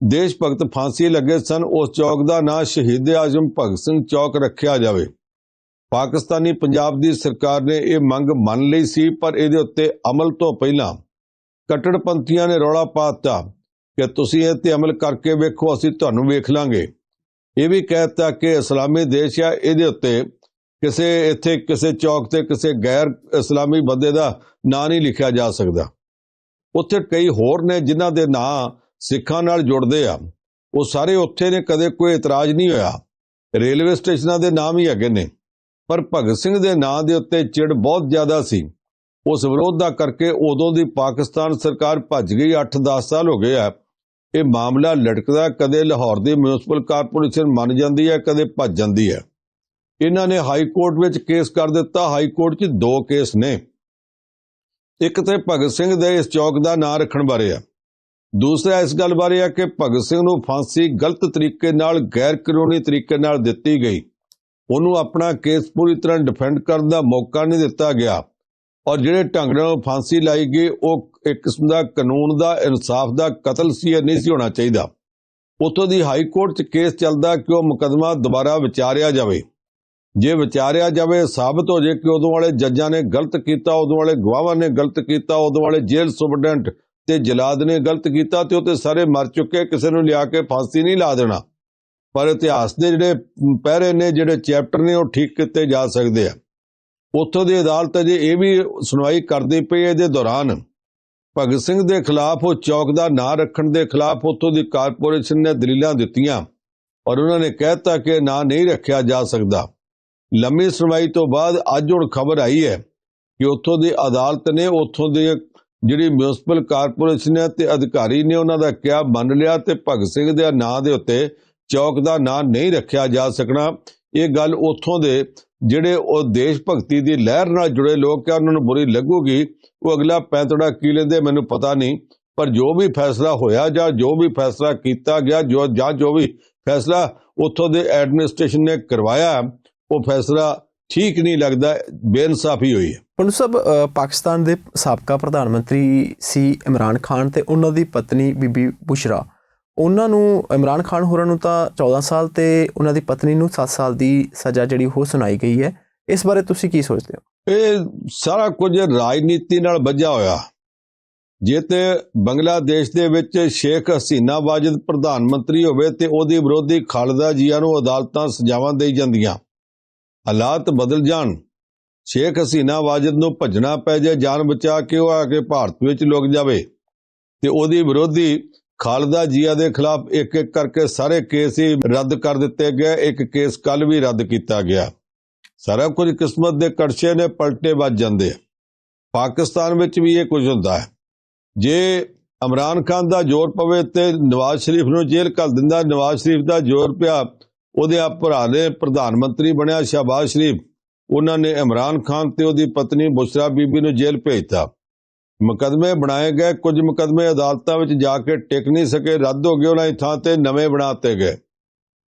ਦੇਸ਼ ਭਗਤ ਫਾਂਸੀ ਲੱਗੇ ਸਨ, ਉਸ ਚੌਕ ਦਾ ਨਾਂ ਸ਼ਹੀਦ ਆਜ਼ਮ ਭਗਤ ਸਿੰਘ ਚੌਕ ਰੱਖਿਆ ਜਾਵੇ। ਪਾਕਿਸਤਾਨੀ ਪੰਜਾਬ ਦੀ ਸਰਕਾਰ ਨੇ ਇਹ ਮੰਗ ਮੰਨ ਲਈ ਸੀ, ਪਰ ਇਹਦੇ ਉੱਤੇ ਅਮਲ ਤੋਂ ਪਹਿਲਾਂ ਕੱਟੜਪੰਥੀਆਂ ਨੇ ਰੌਲਾ ਪਾ ਦਿੱਤਾ ਕਿ ਤੁਸੀਂ ਇਹ ਤੇ ਅਮਲ ਕਰਕੇ ਵੇਖੋ, ਅਸੀਂ ਤੁਹਾਨੂੰ ਵੇਖ ਲਾਂਗੇ। ਇਹ ਵੀ ਕਹਿਤਾ ਕਿ ਇਸਲਾਮੀ ਦੇਸ਼ ਆ, ਇਹਦੇ ਉੱਤੇ ਕਿਸੇ ਇੱਥੇ ਕਿਸੇ ਚੌਕ ਤੇ ਕਿਸੇ ਗੈਰ ਇਸਲਾਮੀ ਬੰਦੇ ਦਾ ਨਾਂ ਨਹੀਂ ਲਿਖਿਆ ਜਾ ਸਕਦਾ। ਉੱਥੇ ਕਈ ਹੋਰ ਨੇ ਜਿਨ੍ਹਾਂ ਦੇ ਨਾਂ ਸਿੱਖਾਂ ਨਾਲ ਜੁੜਦੇ ਆ। ਉਹ ਸਾਰੇ ਉੱਥੇ ਨੇ, ਕਦੇ ਕੋਈ ਇਤਰਾਜ਼ ਨਹੀਂ ਹੋਇਆ। ਰੇਲਵੇ ਸਟੇਸ਼ਨਾਂ ਦੇ ਨਾਮ ਹੀ ਹੈਗੇ ਨੇ। ਪਰ ਭਗਤ ਸਿੰਘ ਦੇ ਨਾਂ ਦੇ ਉੱਤੇ ਚਿੜ ਬਹੁਤ ਜ਼ਿਆਦਾ ਸੀ। ਉਸ ਵਿਰੋਧ ਦਾ ਕਰਕੇ ਉਦੋਂ ਦੀ ਪਾਕਿਸਤਾਨ ਸਰਕਾਰ ਭੱਜ ਗਈ 8-10 ਸਾਲ ਹੋ ਗਏ ਆ। ਇਹ ਮਾਮਲਾ ਲਟਕਦਾ ਕਦੇ ਲਾਹੌਰ ਦੀ ਮਿਊਨਿਸਪਲ ਕਾਰਪੋਰੇਸ਼ਨ ਮੰਨ ਜਾਂਦੀ ਹੈ, ਕਦੇ ਭੱਜ ਜਾਂਦੀ ਹੈ। ਇਹਨਾਂ ਨੇ ਹਾਈ ਕੋਰਟ ਵਿੱਚ ਕੇਸ ਕਰ ਦਿੱਤਾ। ਹਾਈ ਕੋਰਟ 'ਚ ਦੋ ਕੇਸ ਨੇ। ਇੱਕ ਤੇ ਭਗਤ ਸਿੰਘ ਦੇ ਇਸ ਚੌਕ ਦਾ ਨਾਂ ਰੱਖਣ ਬਾਰੇ ਆ। ਦੂਸਰਾ ਇਸ ਗੱਲ ਬਾਰੇ ਆ ਕਿ ਭਗਤ ਸਿੰਘ ਨੂੰ ਫਾਂਸੀ ਗਲਤ ਤਰੀਕੇ ਨਾਲ ਗੈਰ ਕਾਨੂੰਨੀ ਤਰੀਕੇ ਨਾਲ ਦਿੱਤੀ ਗਈ। ਉਹਨੂੰ ਆਪਣਾ ਕੇਸ ਪੂਰੀ ਤਰ੍ਹਾਂ ਡਿਫੈਂਡ ਕਰਨ ਦਾ ਮੌਕਾ ਨਹੀਂ ਦਿੱਤਾ ਗਿਆ। ਔਰ ਜਿਹੜੇ ਢੰਗ ਨਾਲ ਫਾਂਸੀ ਲਾਈ ਗਈ, ਉਹ ਇੱਕ ਕਿਸਮ ਦਾ ਕਾਨੂੰਨ ਦਾ, ਇਨਸਾਫ ਦਾ ਕਤਲ ਸੀ ਇਹ ਨਹੀਂ ਸੀ ਹੋਣਾ ਚਾਹੀਦਾ। ਉੱਥੋਂ ਦੀ ਹਾਈ ਕੋਰਟ 'ਚ ਕੇਸ ਚੱਲਦਾ ਕਿ ਉਹ ਮੁਕਦਮਾ ਦੁਬਾਰਾ ਵਿਚਾਰਿਆ ਜਾਵੇ। ਜੇ ਵਿਚਾਰਿਆ ਜਾਵੇ, ਸਾਬਤ ਹੋ ਜੇ ਕਿ ਉਦੋਂ ਵਾਲੇ ਜੱਜਾਂ ਨੇ ਗਲਤ ਕੀਤਾ, ਉਦੋਂ ਵਾਲੇ ਗਵਾਹਾਂ ਨੇ ਗਲਤ ਕੀਤਾ, ਉਦੋਂ ਵਾਲੇ ਜੇਲ੍ਹ ਸੁਪਰਡੈਂਟ ਤੇ ਜਲਾਦ ਨੇ ਗਲਤ ਕੀਤਾ ਤੇ ਉਹ ਤੇ ਸਾਰੇ ਮਰ ਚੁੱਕੇ, ਕਿਸੇ ਨੂੰ ਲਿਆ ਕੇ ਫਾਂਸੀ ਨਹੀਂ ਲਾ ਦੇਣਾ। ਪਰ ਇਤਿਹਾਸ ਦੇ ਜਿਹੜੇ ਪਹਿਰੇ ਨੇ, ਜਿਹੜੇ ਚੈਪਟਰ ਨੇ, ਉਹ ਠੀਕ ਕੀਤੇ ਜਾ ਸਕਦੇ ਆ। ਉੱਥੋਂ ਦੀ ਅਦਾਲਤ ਅਜੇ ਇਹ ਵੀ ਸੁਣਵਾਈ ਕਰਦੀ ਪਈ ਹੈ ਇਹਦੇ ਦੌਰਾਨ। ਭਗਤ ਸਿੰਘ ਦੇ ਖਿਲਾਫ ਉਹ ਚੌਕ ਦਾ ਨਾਂ ਰੱਖਣ ਦੇ ਖਿਲਾਫ ਉੱਥੋਂ ਦੀ ਕਾਰਪੋਰੇਸ਼ਨ ਨੇ ਦਲੀਲਾਂ ਦਿੱਤੀਆਂ ਔਰ ਉਹਨਾਂ ਨੇ ਕਹਿਤਾ ਕਿ ਨਾਂ ਨਹੀਂ ਰੱਖਿਆ ਜਾ ਸਕਦਾ। ਲੰਮੀ ਸੁਣਵਾਈ ਤੋਂ ਬਾਅਦ ਅੱਜ ਹੁਣ ਖਬਰ ਆਈ ਹੈ ਕਿ ਉੱਥੋਂ ਦੀ ਅਦਾਲਤ ਨੇ ਉੱਥੋਂ ਦੇ ਜਿਹੜੀ ਮਿਊਨਿਸਪਲ ਕਾਰਪੋਰੇਸ਼ਨ ਹੈ ਤੇ ਅਧਿਕਾਰੀ ਨੇ ਉਹਨਾਂ ਦਾ ਕਿਹਾ ਮੰਨ ਲਿਆ ਤੇ ਭਗਤ ਸਿੰਘ ਦੇ ਨਾਂ ਦੇ ਉੱਤੇ ਚੌਕ ਦਾ ਨਾਂ ਨਹੀਂ ਰੱਖਿਆ ਜਾ ਸਕਣਾ। ਇਹ ਗੱਲ ਉੱਥੋਂ ਦੇ ਜਿਹੜੇ ਉਹ ਦੇਸ਼ ਭਗਤੀ ਦੀ ਲਹਿਰ ਨਾਲ ਜੁੜੇ ਲੋਕ ਆ ਉਹਨਾਂ ਨੂੰ ਬੁਰੀ ਲੱਗੂਗੀ? ਉਹ ਅਗਲਾ ਪੈਂਤੜਾ ਕੀ ਲੈਂਦੇ ਮੈਨੂੰ ਪਤਾ ਨਹੀਂ। ਪਰ ਜੋ ਵੀ ਫੈਸਲਾ ਹੋਇਆ ਜਾਂ ਜੋ ਵੀ ਫੈਸਲਾ ਕੀਤਾ ਗਿਆ, ਜੋ ਜਾਂ ਜੋ ਵੀ ਫੈਸਲਾ ਉੱਥੋਂ ਦੇ ਐਡਮਿਨਿਸਟ੍ਰੇਸ਼ਨ ਨੇ ਕਰਵਾਇਆ, ਉਹ ਫੈਸਲਾ ਠੀਕ ਨਹੀਂ ਲੱਗਦਾ, ਬੇਇਨਸਾਫੀ ਹੋਈ ਹੈ। ਪੰਡੂ ਸਾਹਿਬ ਪਾਕਿਸਤਾਨ ਦੇ ਸਾਬਕਾ ਪ੍ਰਧਾਨ ਮੰਤਰੀ ਸੀ ਇਮਰਾਨ ਖਾਨ ਤੇ ਉਹਨਾਂ ਦੀ ਪਤਨੀ ਬੀਬੀ ਬੁਸ਼ਰਾ। ਉਹਨਾਂ ਨੂੰ, ਇਮਰਾਨ ਖਾਨ ਹੋਰਾਂ ਨੂੰ ਤਾਂ 14 ਸਾਲ ਤੇ ਉਹਨਾਂ ਦੀ ਪਤਨੀ ਨੂੰ 7 ਸਾਲ ਦੀ ਸਜ਼ਾ ਜਿਹੜੀ ਉਹ ਸੁਣਾਈ ਗਈ ਹੈ। ਇਸ ਬਾਰੇ ਤੁਸੀਂ ਕੀ ਸੋਚਦੇ ਹੋ? ਇਹ ਸਾਰਾ ਕੁਝ ਰਾਜਨੀਤੀ ਨਾਲ ਵੱਜਾ ਹੋਇਆ। ਜੇ ਤੇ ਬੰਗਲਾਦੇਸ਼ ਦੇ ਵਿੱਚ ਸ਼ੇਖ ਹਸੀਨਾ ਵਾਜਿਦ ਪ੍ਰਧਾਨ ਮੰਤਰੀ ਹੋਵੇ ਤੇ ਉਹਦੀ ਵਿਰੋਧੀ ਖਾਲਦਾ ਜੀਆ ਨੂੰ ਅਦਾਲਤਾਂ ਸਜ਼ਾਵਾਂ ਦੇਈ ਜਾਂਦੀਆਂ। ਹਾਲਾਤ ਬਦਲ ਜਾਣ। ਸ਼ੇਖ ਹਸੀਨਾ ਵਾਜਿਦ ਨੂੰ ਭੱਜਣਾ ਪੈ ਜਾਏ, ਜਾਨ ਬਚਾ ਕੇ ਉਹ ਆ ਕੇ ਭਾਰਤ ਵਿੱਚ ਲੁਕ ਜਾਵੇ ਤੇ ਉਹਦੀ ਵਿਰੋਧੀ ਖਾਲਦਾ ਜੀਆ ਦੇ ਖਿਲਾਫ ਇੱਕ ਇੱਕ ਕਰਕੇ ਸਾਰੇ ਕੇਸ ਹੀ ਰੱਦ ਕਰ ਦਿੱਤੇ ਗਏ। ਇੱਕ ਕੇਸ ਕੱਲ ਵੀ ਰੱਦ ਕੀਤਾ ਗਿਆ। ਸਾਰਾ ਕੁਝ ਕਿਸਮਤ ਦੇ ਕੜਛੇ ਨੇ, ਪਲਟੇ ਵੱਜ ਜਾਂਦੇ ਪਾਕਿਸਤਾਨ ਵਿੱਚ ਵੀ ਇਹ ਕੁਝ ਹੁੰਦਾ ਹੈ। ਜੇ ਇਮਰਾਨ ਖਾਨ ਦਾ ਜ਼ੋਰ ਪਵੇ ਤੇ ਨਵਾਜ਼ ਸ਼ਰੀਫ ਨੂੰ ਜੇਲ੍ਹ ਕਰ ਦਿੰਦਾ। ਨਵਾਜ਼ ਸ਼ਰੀਫ ਦਾ ਜ਼ੋਰ ਪਿਆ, ਉਹਦੇ ਆ ਭਰਾ ਨੇ ਪ੍ਰਧਾਨ ਮੰਤਰੀ ਬਣਿਆ ਸ਼ਹਬਾਜ਼ ਸ਼ਰੀਫ। ਉਹਨਾਂ ਨੇ ਇਮਰਾਨ ਖਾਨ ਤੇ ਉਹਦੀ ਪਤਨੀ ਬੁਸ਼ਰਾ ਬੀਬੀ ਨੂੰ ਜੇਲ੍ਹ ਭੇਜਤਾ। ਮੁਕਦਮੇ ਬਣਾਏ ਗਏ, ਕੁਝ ਮੁਕਦਮੇ ਅਦਾਲਤਾਂ ਵਿੱਚ ਜਾ ਕੇ ਟਿਕ ਨਹੀਂ ਸਕੇ, ਰੱਦ ਹੋ ਗਏ ਉਹਨਾਂ ਦੀ ਥਾਂ ਤੇ ਨਵੇਂ ਬਣਾਤੇ ਗਏ।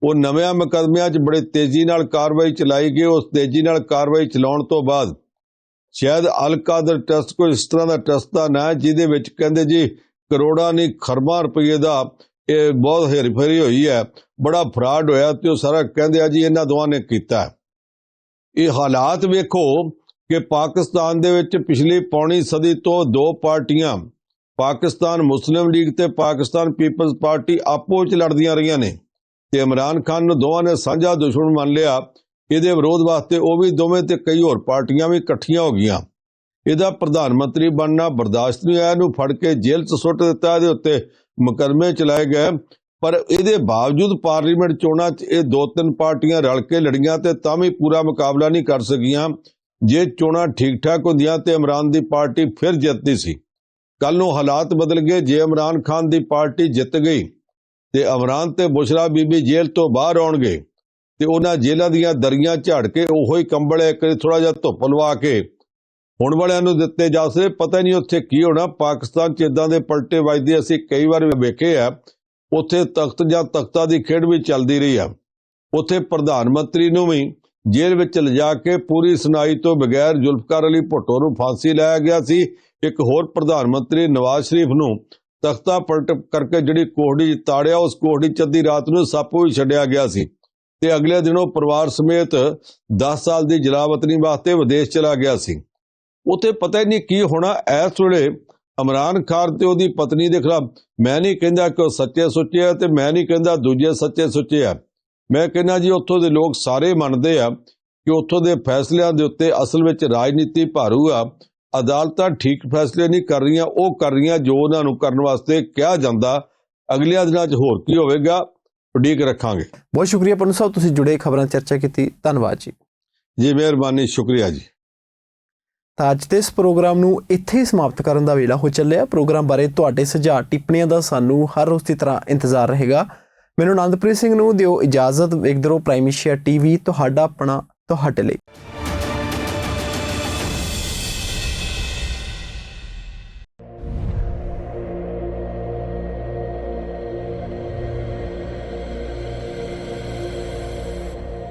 ਉਹ ਨਵਿਆਂ ਮੁਕਦਮਿਆਂ 'ਚ ਬੜੀ ਤੇਜ਼ੀ ਨਾਲ ਕਾਰਵਾਈ ਚਲਾਈ ਗਈ, ਉਸ ਤੇਜ਼ੀ ਨਾਲ ਕਾਰਵਾਈ ਚਲਾਉਣ ਤੋਂ ਬਾਅਦ ਸ਼ਾਇਦ ਅਲਕਾਦਰ ਟਰਸਟ ਕੋਈ ਇਸ ਤਰ੍ਹਾਂ ਦਾ ਟਰਸਟ ਦਾ ਨਾ ਜਿਹਦੇ ਵਿੱਚ ਕਹਿੰਦੇ ਜੀ ਕਰੋੜਾਂ ਨਹੀਂ, ਖਰਬਾਂ ਰੁਪਏ ਦਾ ਇਹ ਬਹੁਤ ਹੇਰਫੇਰੀ ਹੋਈ ਹੈ, ਬੜਾ ਫਰਾਡ ਹੋਇਆ ਤੇ ਉਹ ਸਾਰਾ ਕਹਿੰਦੇ ਆ ਜੀ ਇਹਨਾਂ ਦੋਵਾਂ ਨੇ ਕੀਤਾ ਇਹ ਹਾਲਾਤ ਵੇਖੋ ਕਿ ਪਾਕਿਸਤਾਨ ਦੇ ਵਿੱਚ ਪਿਛਲੀ ਪੌਣੀ ਸਦੀ ਤੋਂ ਦੋ ਪਾਰਟੀਆਂ, ਪਾਕਿਸਤਾਨ ਮੁਸਲਿਮ ਲੀਗ ਤੇ ਪਾਕਿਸਤਾਨ ਪੀਪਲਜ਼ ਪਾਰਟੀ ਆਪੋ ਵਿੱਚ ਲੜਦੀਆਂ ਰਹੀਆਂ ਨੇ ਤੇ ਇਮਰਾਨ ਖਾਨ ਨੂੰ ਦੋਵਾਂ ਨੇ ਸਾਂਝਾ ਦੁਸ਼ਮਣ ਮੰਨ ਲਿਆ। ਇਹਦੇ ਵਿਰੋਧ ਵਾਸਤੇ ਉਹ ਵੀ ਦੋਵੇਂ ਤੇ ਕਈ ਹੋਰ ਪਾਰਟੀਆਂ ਵੀ ਇਕੱਠੀਆਂ ਹੋ ਗਈਆਂ। ਇਹਦਾ ਪ੍ਰਧਾਨ ਮੰਤਰੀ ਬਣਨਾ ਬਰਦਾਸ਼ਤ ਨਹੀਂ ਆਇਆ ਇਹਨੂੰ ਫੜ ਕੇ ਜੇਲ੍ਹ 'ਚ ਸੁੱਟ ਦਿੱਤਾ ਇਹਦੇ ਉੱਤੇ ਮੁਕੱਦਮੇ ਚਲਾਏ ਗਏ। ਪਰ ਇਹਦੇ ਬਾਵਜੂਦ ਪਾਰਲੀਮੈਂਟ ਚੋਣਾਂ 'ਚ ਇਹ ਦੋ ਤਿੰਨ ਪਾਰਟੀਆਂ ਰਲ ਕੇ ਲੜੀਆਂ ਤੇ ਤਾਂ ਵੀ ਪੂਰਾ ਮੁਕਾਬਲਾ ਨਹੀਂ ਕਰ ਸਕੀਆਂ। ਜੇ ਚੋਣਾਂ ਠੀਕ ਠਾਕ ਹੁੰਦੀਆਂ ਤੇ ਇਮਰਾਨ ਦੀ ਪਾਰਟੀ ਫਿਰ ਜਿੱਤਦੀ ਸੀ। ਕੱਲ ਨੂੰ ਹਾਲਾਤ ਬਦਲ ਗਏ। ਜੇ ਇਮਰਾਨ ਖਾਨ ਦੀ ਪਾਰਟੀ ਜਿੱਤ ਗਈ ਤੇ ਇਮਰਾਨ ਤੇ ਬੁਸ਼ਰਾ ਬੀਬੀ ਜੇਲ੍ਹ ਤੋਂ ਬਾਹਰ ਆਉਣਗੇ ਤੇ ਉਹਨਾਂ ਜੇਲ੍ਹਾਂ ਦੀਆਂ ਦਰੀਆਂ ਝਾੜ ਕੇ ਉਹੋ ਹੀ ਕੰਬਲ ਇੱਕ ਥੋੜਾ ਜਿਹਾ ਧੁੱਪ ਲਵਾ ਕੇ ਹੁਣ ਵਾਲਿਆਂ ਨੂੰ ਦਿੱਤੇ ਜਾ ਸਕਦੇ। ਪਤਾ ਨਹੀਂ ਉੱਥੇ ਕੀ ਹੋਣਾ। ਪਾਕਿਸਤਾਨ 'ਚ ਇਦਾਂ ਦੇ ਪਲਟੇ ਵੱਜਦੇ ਅਸੀਂ ਕਈ ਵਾਰ ਵੇਖੇ ਆ। ਉੱਥੇ ਤਖਤ ਜਾਂ ਤਖਤਾ ਦੀ ਖੇਡ ਵੀ ਚੱਲਦੀ ਰਹੀ ਆ। ਉੱਥੇ ਪ੍ਰਧਾਨ ਮੰਤਰੀ ਨੂੰ ਵੀ ਜੇਲ੍ਹ ਵਿੱਚ ਲਿਜਾ ਕੇ ਪੂਰੀ ਸੁਣਾਈ ਤੋਂ ਬਗੈਰ ਜ਼ੁਲਫਕਾਰ ਅਲੀ ਭੁੱਟੋ ਨੂੰ ਫਾਂਸੀ ਲਾਇਆ ਗਿਆ ਸੀ। ਇੱਕ ਹੋਰ ਪ੍ਰਧਾਨ ਮੰਤਰੀ ਨਵਾਜ਼ ਸ਼ਰੀਫ ਨੂੰ ਤਖਤਾ ਪਲਟ ਕਰਕੇ ਜਿਹੜੀ ਕੋਹੜੀ ਤਾੜਿਆ, ਉਸ ਕੋਹੜੀ 'ਚ ਅੱਧੀ ਰਾਤ ਨੂੰ ਸੱਪ ਹੀ ਛੱਡਿਆ ਗਿਆ ਸੀ। ਤੇ ਅਗਲੇ ਦਿਨ ਉਹ ਪਰਿਵਾਰ ਸਮੇਤ 10 ਸਾਲ ਦੀ ਜਲਾਵਤਨੀ ਵਾਸਤੇ ਵਿਦੇਸ਼ ਚਲਾ ਗਿਆ ਸੀ। ਉੱਥੇ ਪਤਾ ਹੀ ਨਹੀਂ ਕੀ ਹੋਣਾ। ਇਸ ਵੇਲੇ ਇਮਰਾਨ ਖਾਨ ਤੇ ਉਹਦੀ ਪਤਨੀ ਦੇ ਖਿਲਾਫ ਮੈਂ ਨਹੀਂ ਕਹਿੰਦਾ ਕਿ ਉਹ ਸੱਚੇ ਸੁੱਚੇ ਆ ਤੇ ਮੈਂ ਨਹੀਂ ਕਹਿੰਦਾ ਦੂਜੇ ਸੱਚੇ ਸੁੱਚੇ ਆ। ਮੈਂ ਕਹਿੰਦਾ ਜੀ ਉੱਥੋਂ ਦੇ ਲੋਕ ਸਾਰੇ ਮੰਨਦੇ ਆ ਕਿ ਉੱਥੋਂ ਦੇ ਫੈਸਲਿਆਂ ਦੇ ਉੱਤੇ ਅਸਲ ਵਿੱਚ ਰਾਜਨੀਤੀ ਭਾਰੂ ਆ। ਅਦਾਲਤਾਂ ਠੀਕ ਫੈਸਲੇ ਨਹੀਂ ਕਰ ਰਹੀਆਂ ਉਹ ਕਰ ਰਹੀਆਂ ਜੋ ਉਹਨਾਂ ਨੂੰ ਕਰਨ ਵਾਸਤੇ ਕਿਹਾ ਜਾਂਦਾ। ਅਗਲੇ ਦਿਨਾਂ 'ਚ ਹੋਰ ਕੀ ਹੋਵੇਗਾ ਉਡੀਕ ਰੱਖਾਂਗੇ। ਬਹੁਤ ਸ਼ੁਕਰੀਆ ਪੰਡੂ ਸਾਹਿਬ ਤੁਸੀਂ ਜੁੜੇ ਖਬਰਾਂ ਚਰਚਾ ਕੀਤੀ। ਧੰਨਵਾਦ ਜੀ। ਜੀ ਮਿਹਰਬਾਨੀ ਸ਼ੁਕਰੀਆ ਜੀ। ਤਾਂ ਅੱਜ ਦੇ ਇਸ ਪ੍ਰੋਗਰਾਮ ਨੂੰ ਇੱਥੇ ਹੀ ਸਮਾਪਤ ਕਰਨ ਦਾ ਵੇਲਾ ਹੋ ਚੱਲਿਆ। ਪ੍ਰੋਗਰਾਮ ਬਾਰੇ ਤੁਹਾਡੇ ਸੁਝਾਅ ਟਿੱਪਣੀਆਂ ਦਾ ਸਾਨੂੰ ਹਰ ਰੋਜ਼ ਦੀ ਤਰ੍ਹਾਂ ਇੰਤਜ਼ਾਰ ਰਹੇਗਾ। ਮੈਨੂੰ ਆਨੰਦਪ੍ਰੀਤ ਸਿੰਘ ਨੂੰ ਦਿਓ ਇਜਾਜ਼ਤ। ਵੇਖਦੇ ਰਹੋ ਪ੍ਰਾਈਮੇਸ਼ੀਆ ਟੀਵੀ ਤੁਹਾਡਾ ਆਪਣਾ ਤੁਹਾਡੇ ਲਈ।